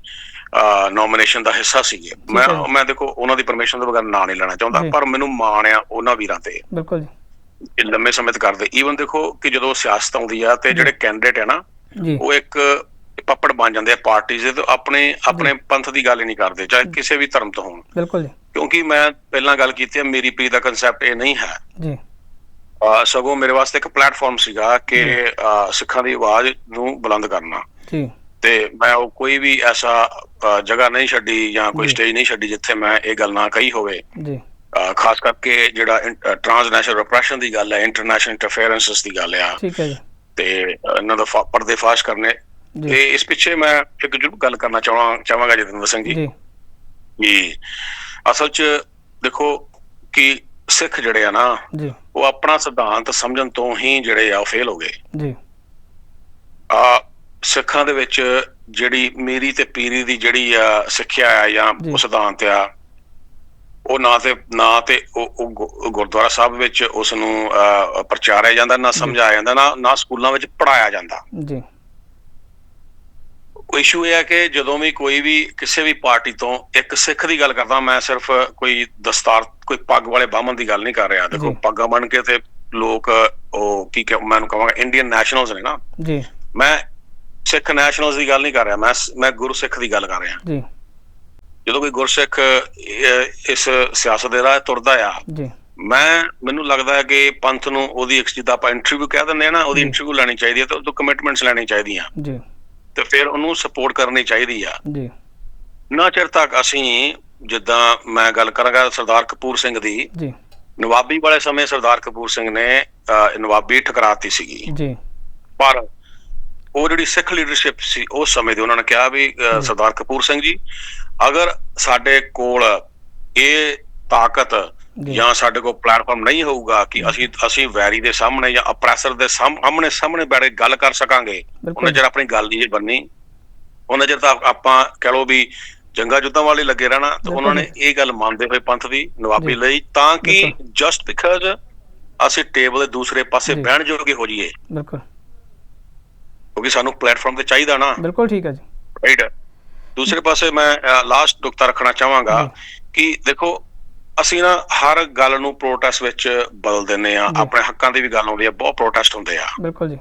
ਨੋਮੀਨੇਸ਼ਨ ਦਾ ਹਿੱਸਾ ਸੀਗੇ। ਮੈਂ। ਮੈਂ ਦੇਖੋ ਉਹਨਾਂ ਦੀ ਪਰਮਿਸ਼ਨ ਤੋਂ ਬਗੈਰ ਨਾਂ ਨਹੀਂ ਲੈਣਾ ਚਾਹੁੰਦਾ। ਪਰ ਮੈਨੂੰ ਮਾਣ ਆ ਉਹਨਾਂ ਵੀਰਾਂ ਤੇ। ਬਿਲਕੁਲ ਜੀ। ਇਹ ਲੰਮੇ ਸਮੇਂ ਤੱਕ ਕਰਦੇ। ਈਵਨ ਦੇਖੋ ਕਿ ਜਦੋਂ ਸਿਆਸਤ ਆਉਂਦੀ ਆ ਤੇ ਜਿਹੜੇ ਕੈਂਡੀਡੇਟ ਹੈ ਨਾ ਉਹ ਇੱਕ ਪੱਪੜ ਬਣ ਜਾਂਦੇ ਆ ਪਾਰਟੀਆਂ ਦੇ ਤੇ ਆਪਣੇ ਆਪਣੇ ਪੰਥ ਦੀ ਗੱਲ ਹੀ ਨਹੀਂ ਕਰਦੇ ਚਾਹੇ ਕਿਸੇ ਵੀ ਧਰਮ ਤੋਂ ਹੋਣ। ਬਿਲਕੁਲ ਜੀ। ਕਿਉਂਕਿ ਮੈਂ ਪਹਿਲਾਂ ਗੱਲ ਕੀਤੀ ਹੈ ਮੇਰੀ ਪੀ ਦਾ ਕਨਸੈਪਟ ਇਹ ਨਹੀਂ ਹੈ। ਜੀ। ਸਗੋਂ ਮੇਰੇ ਵਾਸਤੇ ਇੱਕ ਪਲੇਟਫਾਰਮ ਸੀਗਾ ਕਿ ਸਿੱਖਾਂ ਦੀ ਆਵਾਜ਼ ਨੂੰ ਬੁਲੰਦ ਕਰਨਾ। ਜੀ। ਤੇ ਮੈਂ ਉਹ ਕੋਈ ਵੀ ਐਸਾ ਜਗ੍ਹਾ ਨਹੀਂ ਛੱਡੀ ਜਾਂ ਕੋਈ। ਸਟੇਜ ਨਹੀਂ ਛੱਡੀ ਜਿੱਥੇ ਮੈਂ ਇਹ ਗੱਲ ਨਾ ਕਹੀ ਹੋਵੇ। ਜੀ। ਖਾਸ ਕਰਕੇ ਜਿਹੜਾ ਟ੍ਰਾਂਸਨੈਸ਼ਨਲ ਰਿਪਰੈਸ਼ਨ ਦੀ ਗੱਲ ਹੈ ਇੰਟਰਨੈਸ਼ਨਲ ਇੰਟਰਫੇਰੈਂਸਸ ਦੀ ਗੱਲ ਆ। ਠੀਕ ਹੈ ਜੀ। ਤੇ ਇਹਨਾਂ ਦਾ ਪਰਦੇਫਾਸ਼ ਕਰਨੇ। ਤੇ ਇਸ ਪਿੱਛੇ ਮੈਂ ਇੱਕ ਜ਼ਰੂਰ ਗੱਲ ਕਰਨਾ ਚਾਹਾਂ ਚਾਹਾਂਗਾ ਜਤਿੰਦਰ ਸਿੰਘ ਜੀ। ਜੀ। ਅਸਲ 'ਚ ਦੇਖੋ ਕਿ ਸਿੱਖ ਜਿਹੜੇ ਆ ਨਾ ਜੀ। ਉਹ ਆਪਣਾ ਸਿਧਾਂਤ ਸਮਝਣ ਤੋਂ ਹੀ ਜਿਹੜੇ ਆ ਫੇਲ ਹੋ ਗਏ। ਜੀ। ਆ ਸਿੱਖਾਂ ਦੇ ਵਿੱਚ ਜਿਹੜੀ ਮੇਰੀ ਤੇ ਪੀਰੀ ਦੀ ਜਿਹੜੀ ਆ ਸਿੱਖਿਆ ਆ ਜਾਂ। ਉਹ ਸਿਧਾਂਤ ਆ ਉਹ ਨਾ ਤੇ ਨਾ ਤੇ ਉਹ ਗੁਰਦੁਆਰਾ ਸਾਹਿਬ ਵਿੱਚ ਉਸ ਨੂੰ ਪ੍ਰਚਾਰਿਆ ਜਾਂਦਾ ਨਾ ਸਮਝਾਇਆ ਜਾਂਦਾ ਨਾ ਨਾ ਸਕੂਲਾਂ ਵਿੱਚ ਪੜਾਇਆ ਜਾਂਦਾ। ਜੀ। ਇਸ਼ੂ ਇਹ ਹੈ ਕਿ ਜਦੋਂ ਵੀ ਕੋਈ ਵੀ ਕਿਸੇ ਵੀ ਪਾਰਟੀ ਤੋਂ ਇੱਕ ਸਿੱਖ ਦੀ ਗੱਲ ਕਰਦਾ ਮੈਂ ਸਿਰਫ ਕੋਈ ਦਸਤਾਰ ਕੋਈ ਪੱਗ ਵਾਲੇ ਬਾਹਮਣ ਦੀ ਗੱਲ ਨਹੀਂ ਕਰ ਰਿਹਾ। ਦੇਖੋ। ਪੱਗਾਂ ਬਣ ਕੇ ਤੇ ਲੋਕ ਉਹ ਕੀ ਕਹਾਂ ਮੈਂ ਉਹਨੂੰ ਕਹਾਂਗਾ ਇੰਡੀਅਨ ਨੈਸ਼ਨਲਸ ਨੇ ਨਾ। ਜੀ। ਮੈਂ ਸਿੱਖ ਨੈਸ਼ਨਲਸ ਦੀ ਗੱਲ ਨਹੀਂ ਕਰ ਰਿਹਾ ਮੈਂ ਮੈਂ ਗੁਰਸਿੱਖ ਦੀ ਗੱਲ ਕਰ ਰਿਹਾ। ਜੀ। ਜਦੋਂ ਕੋਈ ਗੁਰਸਿੱਖ ਇਸ ਸਿਆਸਤ ਦੇ ਰਾਹ ਤੁਰਦਾ ਆ ਜੀ। ਮੈਂ ਮੈਨੂੰ ਲੱਗਦਾ ਹੈ ਕਿ ਪੰਥ ਨੂੰ ਉਹਦੀ ਇੱਕ ਜਿੱਦਾਂ ਆਪਾਂ ਇੰਟਰਵਿਊ ਕਹਿ ਦਿੰਦੇ ਆ ਨਾ ਉਹਦੀ। ਇੰਟਰਵਿਊ ਲੈਣੀ ਚਾਹੀਦੀ ਹੈ ਤੇ ਉਹਦੋਂ ਕਮਿਟਮੈਂਟਸ ਲੈਣੀ ਚਾਹੀਦੀਆਂ। ਜੀ। ਤੇ ਫਿਰ ਉਹਨੂੰ ਸਪੋਰਟ ਕਰਨੀ ਚਾਹੀਦੀ ਆ। ਜੀ। ਨਾ ਚਿਰ ਤੱਕ ਅਸੀਂ ਜਿੱਦਾਂ ਮੈਂ ਗੱਲ ਕਰਾਂਗਾ ਸਰਦਾਰ ਕਪੂਰ ਸਿੰਘ ਦੀ ਜੀ। ਨਵਾਬੀ ਵਾਲੇ ਸਮੇਂ ਸਰਦਾਰ ਕਪੂਰ ਸਿੰਘ ਨੇ ਨਵਾਬੀ ਠਕਰਾਤੀ ਸੀਗੀ। ਜੀ। ਪਰ ਉਹ ਜਿਹੜੀ ਸਿੱਖ ਲੀਡਰਸ਼ਿਪ ਸੀ ਉਸ ਸਮੇਂ ਦੀ ਉਹਨਾਂ ਨੇ ਕਿਹਾ ਵੀ। ਸਰਦਾਰ ਕਪੂਰ ਸਿੰਘ ਜੀ ਅਗਰ ਸਾਡੇ ਕੋਲ ਇਹ ਤਾਕਤ ਜੀ। ਸਾਡੇ ਕੋਲ ਪਲੇਟਫਾਰਮ ਨਹੀਂ ਹੋਊਗਾ ਕਿ ਅਸੀਂ ਅਸੀਂ ਵੈਰੀ ਦੇ ਸਾਹਮਣੇ ਜਾਂ ਅਪਰੈਸਰ ਦੇ ਸਾਹਮਣੇ ਸਾਹਮਣੇ ਬੈਠ ਕੇ ਗੱਲ ਕਰ ਸਕਾਂਗੇ। ਉਹਨਾਂ ਚਿਰ ਆਪਣੀ ਗੱਲ ਨਹੀਂ ਜੇ ਬੰਨੀ। ਉਹਨਾਂ ਚਿਰ ਤਾਂ ਆਪਾਂ ਕਹ ਲਓ ਵੀ ਜੰਗਾ ਜੁੱਦਾਂ ਵਾਲੇ ਲੱਗੇ ਰਹਿਣਾ ਤਾਂ ਉਹਨਾਂ ਨੇ ਇਹ ਗੱਲ ਮੰਨਦੇ ਹੋਏ ਪੰਥ ਦੀ ਨਵਾਬੀ। ਲਈ ਤਾਂ ਕਿ। ਜਸਟ ਬਿਕਾਜ਼ ਅਸੀਂ ਟੇਬਲ ਦੇ ਦੂਸਰੇ ਪਾਸੇ। ਬਹਿਣ ਜੋਗੇ ਹੋ ਜਾਈਏ। ਬਿਲਕੁਲ। ਕਿਉਂਕਿ ਸਾਨੂੰ ਪਲੇਟਫਾਰਮ ਤੇ ਚਾਹੀਦਾ ਨਾ। ਬਿਲਕੁਲ ਠੀਕ ਹੈ ਜੀ। ਰਾਈਟ ਦੂਸਰੇ ਪਾਸੇ ਮੈਂ ਲਾਸਟ ਨੁਕਤਾ ਰੱਖਣਾ ਚਾਹਾਂਗਾ ਕਿ ਦੇਖੋ ਅਸੀਂ ਨਾ ਹਰ ਗੱਲ ਨੂੰ ਪ੍ਰੋਟੈਸਟ ਵਿੱਚ ਬਦਲ ਦਿੰਨੇ ਆ। ਆਪਣੇ ਹੱਕਾਂ ਦੀ ਵੀ ਗੱਲ ਆਉਂਦੀ ਆ ਬਹੁਤ ਪ੍ਰੋਟੈਸਟ ਹੁੰਦੇ ਆ। ਬਿਲਕੁਲ ਜੀ।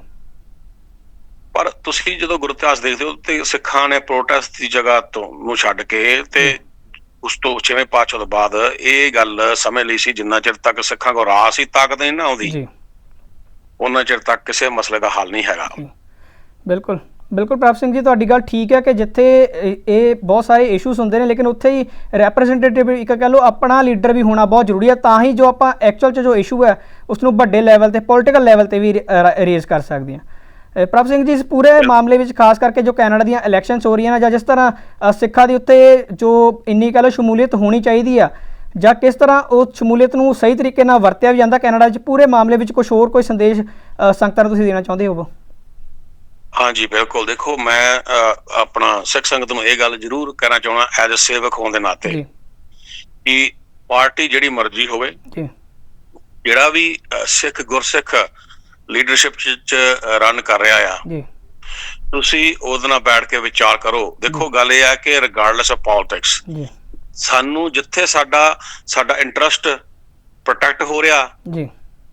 ਪਰ ਤੁਸੀਂ ਜਦੋਂ ਗੁਰੂ ਇਤਿਹਾਸ ਦੇਖਦੇ ਹੋ ਤੇ ਸਿੱਖਾਂ ਨੇ ਪ੍ਰੋਟੈਸਟ ਦੀ ਜਗ੍ਹਾ ਤੋਂ ਨੂੰ ਛੱਡ ਕੇ ਤੇ ਉਸ ਤੋਂ ਛੇਵੇਂ ਪਾਤਸ਼ਾਹ ਤੋਂ ਬਾਅਦ ਇਹ ਗੱਲ ਸਮਝ ਲਈ ਸੀ ਜਿੰਨਾ ਚਿਰ ਤੱਕ ਸਿੱਖਾਂ ਕੋਲ ਰਾਸ ਹੀ ਤਾਕਤ ਨਹੀਂ ਨਾ ਆਉਂਦੀ। ਜੀ। ਉਹਨਾਂ ਚਿਰ ਤੱਕ ਕਿਸੇ ਮਸਲੇ ਦਾ ਹੱਲ ਨਹੀਂ ਹੈਗਾ। ਬਿਲਕੁਲ। ਬਿਲਕੁਲ ਪ੍ਰਭ ਸਿੰਘ ਜੀ ਤੁਹਾਡੀ ਗੱਲ ਠੀਕ ਹੈ ਕਿ ਜਿੱਥੇ ਇਹ ਬਹੁਤ ਸਾਰੇ ਇਸ਼ੂਸ ਹੁੰਦੇ ਨੇ ਲੇਕਿਨ ਉੱਥੇ ਹੀ ਰੈਪਰੈਜ਼ੈਂਟੇਟਿਵ ਇੱਕ ਕਹ ਲਓ ਆਪਣਾ ਲੀਡਰ ਵੀ ਹੋਣਾ ਬਹੁਤ ਜ਼ਰੂਰੀ ਹੈ ਤਾਂ ਹੀ ਜੋ ਆਪਾਂ ਐਕਚੁਅਲ 'ਚ ਜੋ ਇਸ਼ੂ ਹੈ ਉਸ ਨੂੰ ਵੱਡੇ ਲੈਵਲ ਤੇ ਪੋਲੀਟੀਕਲ ਲੈਵਲ ਤੇ ਵੀ ਰੇਜ਼ ਕਰ ਸਕਦੇ ਹਾਂ। ਪ੍ਰਭ ਸਿੰਘ ਜੀ ਇਸ ਪੂਰੇ ਮਾਮਲੇ ਵਿੱਚ ਖਾਸ ਕਰਕੇ ਜੋ ਕੈਨੇਡਾ ਦੀਆਂ ਇਲੈਕਸ਼ਨਸ ਹੋ ਰਹੀਆਂ ਨੇ ਜਾਂ ਜਿਸ ਤਰ੍ਹਾਂ ਸਿੱਖਾਂ ਦੀ ਉੱਤੇ ਜੋ ਇੰਨੀ ਕਹ ਲਓ ਸ਼ਮੂਲੀਅਤ ਹੋਣੀ ਚਾਹੀਦੀ ਆ ਜਾਂ ਕਿਸ ਤਰ੍ਹਾਂ ਉਹ ਸ਼ਮੂਲੀਅਤ ਨੂੰ ਸਹੀ ਤਰੀਕੇ ਨਾਲ ਵਰਤਿਆ ਵੀ ਜਾਂਦਾ ਕੈਨੇਡਾ 'ਚ ਪੂਰੇ ਮਾਮਲੇ ਵਿੱਚ ਕੁਝ ਹੋਰ ਕੋਈ ਸੰਦੇਸ਼ ਸੰਗਤਾਂ ਨੂੰ ਤੁਸੀਂ ਦੇਣਾ ਚਾਹੁੰਦੇ ਹੋਵੋ? ਹਾਂਜੀ ਬਿਲਕੁਲ। ਦੇਖੋ ਮੈਂ ਆਪਣਾ ਸਿੱਖ ਸੰਗਤ ਨੂੰ ਇਹ ਗੱਲ ਜ਼ਰੂਰ ਕਹਿਣਾ ਚਾਹੁੰਦਾ ਐਜ਼ ਅ ਸੇਵਕ ਹੋਣ ਦੇ ਨਾਤੇ ਜੀ। ਕਿ ਪਾਰਟੀ ਜਿਹੜੀ ਮਰਜ਼ੀ ਹੋਵੇ ਜੀ। ਜਿਹੜਾ ਵੀ ਸਿੱਖ ਗੁਰਸਿੱਖ ਲੀਡਰਸ਼ਿਪ ਚ ਰਨ ਕਰ ਰਿਹਾ ਆ ਜੀ। ਤੁਸੀਂ ਉਹਦੇ ਨਾਲ ਬੈਠ ਕੇ ਵਿਚਾਰ ਕਰੋ। ਦੇਖੋ ਗੱਲ ਇਹ ਆ ਕਿ ਰਿਗਾਰਡਲੈਸ ਆਫ ਪੋਲਿਟਿਕਸ ਜੀ। ਸਾਨੂੰ ਜਿੱਥੇ ਸਾਡਾ ਸਾਡਾ ਇੰਟਰਸਟ ਪ੍ਰੋਟੈਕਟ ਹੋ ਰਿਹਾ ਜੀ।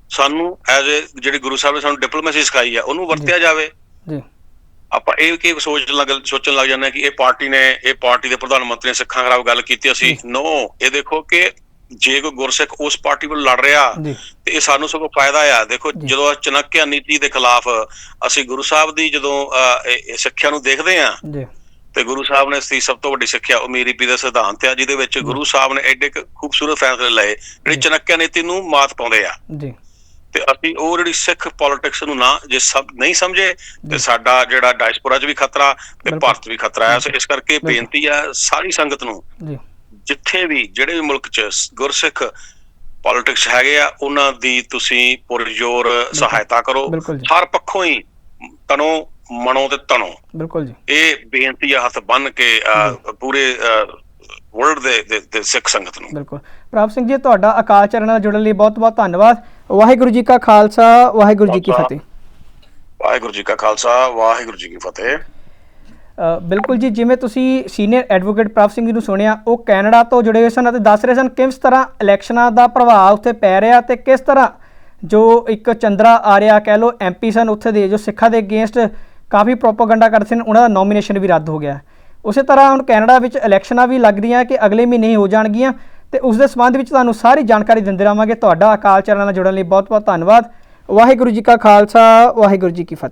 ਸਾਨੂੰ ਐਜ਼ ਜਿਹੜੀ ਗੁਰੂ ਸਾਹਿਬ ਨੇ ਸਾਨੂੰ ਡਿਪਲੋਮੇਸੀ ਸਿਖਾਈ ਆ ਉਹਨੂੰ ਵਰਤਿਆ ਜਾਵੇ। ਜੀ। ਆਪਾਂ ਇਹ ਕੀ ਸੋਚਣ ਲੱਗ ਸੋਚਣ ਲੱਗ ਜਾਂਦੇ ਕਿ ਇਹ ਪਾਰਟੀ ਨੇ ਇਹ ਪਾਰਟੀ ਦੇ ਪ੍ਰਧਾਨ ਮੰਤਰੀ ਨੇ ਸਿੱਖਾਂ ਖਿਲਾਫ ਗੱਲ ਕੀਤੀ ਅਸੀਂ ਨੋ। ਇਹ ਦੇਖੋ ਕਿ ਜੇ ਕੋਈ ਗੁਰਸਿੱਖ ਉਸ ਪਾਰਟੀ ਵੱਲ ਲੜ ਰਿਹਾ ਤੇ ਇਹ ਸਾਨੂੰ ਸਗੋਂ ਫਾਇਦਾ ਆ। ਦੇਖੋ। ਜਦੋਂ ਚਨਕਿਆ ਨੀਤੀ ਦੇ ਖਿਲਾਫ ਅਸੀਂ ਗੁਰੂ ਸਾਹਿਬ ਦੀ ਜਦੋਂ ਸਿੱਖਿਆ ਨੂੰ ਦੇਖਦੇ ਆ ਤੇ ਗੁਰੂ ਸਾਹਿਬ ਨੇ ਸੀ ਸਭ ਤੋਂ ਵੱਡੀ ਸਿੱਖਿਆ ਉਹ ਮੇਰੀ ਪੀ ਦਾ ਸਿਧਾਂਤ ਆ ਜਿਹਦੇ ਵਿੱਚ ਗੁਰੂ ਸਾਹਿਬ ਨੇ ਐਡੇ ਖੂਬਸੂਰਤ ਫੈਸਲੇ ਲਏ ਜਿਹੜੀ। ਚਨਕਿਆ ਨੀਤੀ ਨੂੰ ਮਾਤ ਪਾਉਂਦੇ ਆ। ਜੀ। ਤੇ ਅਸੀਂ ਉਹ ਜਿਹੜੀ ਸਿੱਖ ਪੋਲਿਟਿਕਸ ਨੂੰ ਨਾ ਜੇ ਸਭ ਨਹੀਂ ਸਮਝੇ ਤੇ ਸਾਡਾ ਜਿਹੜਾ ਡਾਇਸਪੋਰਾ 'ਚ ਵੀ ਖਤਰਾ ਤੇ। ਭਾਰਤ ਵੀ ਖਤਰਾ ਹੈ। ਸੋ ਇਸ ਕਰਕੇ। ਬੇਨਤੀ ਆ ਸਾਰੀ ਸੰਗਤ ਨੂੰ ਜੀ। ਜਿੱਥੇ ਵੀ ਜਿਹੜੇ ਵੀ ਮੁਲਕ 'ਚ ਗੁਰਸਿੱਖ ਪੋਲਿਟਿਕਸ ਹੈਗੇ ਆ ਉਹਨਾਂ ਦੀ ਤੁਸੀਂ ਪੁਰਜੋਰ ਸਹਾਇਤਾ ਕਰੋ। ਹਰ ਪੱਖੋਂ ਹੀ ਤਨੋ ਮਨੋ ਤੇ ਤਨੋ। ਬਿਲਕੁਲ ਜੀ। ਇਹ ਬੇਨਤੀ ਆ ਹੱਥ ਬੰਨ ਕੇ ਪੂਰੇ ਵਰਲਡ ਦੇ ਸਿੱਖ ਸੰਗਤ ਨੂੰ। ਬਿਲਕੁਲ। ਪ੍ਰਭ ਸਿੰਘ ਜੀ ਤੁਹਾਡਾ ਅਕਾਲ ਚਰਨ ਨਾਲ ਜੁੜਨ ਲਈ ਬਹੁਤ ਬਹੁਤ ਧੰਨਵਾਦ। ਵਾਹਿਗੁਰੂ ਜੀ ਕਾ ਖਾਲਸਾ ਵਾਹਿਗੁਰੂ ਜੀ ਕੀ। ਫਤਿਹ। ਵਾਹਿਗੁਰੂ ਜੀ ਕਾ ਖਾਲਸਾ ਵਾਹਿਗੁਰੂ ਜੀ ਕੀ ਫਤਿਹ। ਬਿਲਕੁਲ ਜੀ ਜਿਵੇਂ ਤੁਸੀਂ ਸੀਨੀਅਰ ਐਡਵੋਕੇਟ ਪ੍ਰਭ ਸਿੰਘ ਜੀ ਨੂੰ ਸੁਣਿਆ ਉਹ ਕੈਨੇਡਾ ਤੋਂ ਜੁੜੇ ਹੋਏ ਸਨ ਅਤੇ ਦੱਸ ਰਹੇ ਸਨ ਕਿਸ ਤਰ੍ਹਾਂ ਇਲੈਕਸ਼ਨਾਂ ਦਾ ਪ੍ਰਭਾਵ ਉੱਥੇ ਪੈ ਰਿਹਾ ਤੇ ਕਿਸ ਤਰ੍ਹਾਂ ਜੋ ਇੱਕ ਚੰਦਰਾ ਆਰਿਆ ਕਹਿ ਲੋ ਐਮਪੀ ਸਨ ਉੱਥੇ ਦੇ ਜੋ ਸਿੱਖਾਂ ਦੇ ਅਗੇਂਸਟ ਕਾਫੀ ਪ੍ਰੋਪਾਗੈਂਡਾ ਕਰਦੇ ਸਨ ਉਹਨਾਂ ਦਾ ਨੋਮੀਨੇਸ਼ਨ ਵੀ ਰੱਦ ਹੋ ਗਿਆ। ਉਸੇ ਤਰ੍ਹਾਂ ਹੁਣ ਕੈਨੇਡਾ ਵਿੱਚ ਇਲੈਕਸ਼ਨਾਂ ਵੀ ਲੱਗ ਰਹੀਆਂ ਕਿ ਅਗਲੇ ਮਹੀਨੇ ਹੀ ਹੋ ਜਾਣਗੀਆਂ। ਤੇ ਉਸ ਦੇ ਸੰਬੰਧ ਵਿੱਚ ਤੁਹਾਨੂੰ ਸਾਰੀ ਜਾਣਕਾਰੀ ਦਿੰਦੇ ਰਹਾਂਗੇ। ਤੁਹਾਡਾ ਅਕਾਲ ਚੈਨਲ ਨਾਲ ਜੁੜਨ ਲਈ ਬਹੁਤ ਬਹੁਤ ਧੰਨਵਾਦ। ਵਾਹਿਗੁਰੂ ਜੀ ਕਾ ਖਾਲਸਾ, ਵਾਹਿਗੁਰੂ ਜੀ ਕੀ ਫਤਿਹ।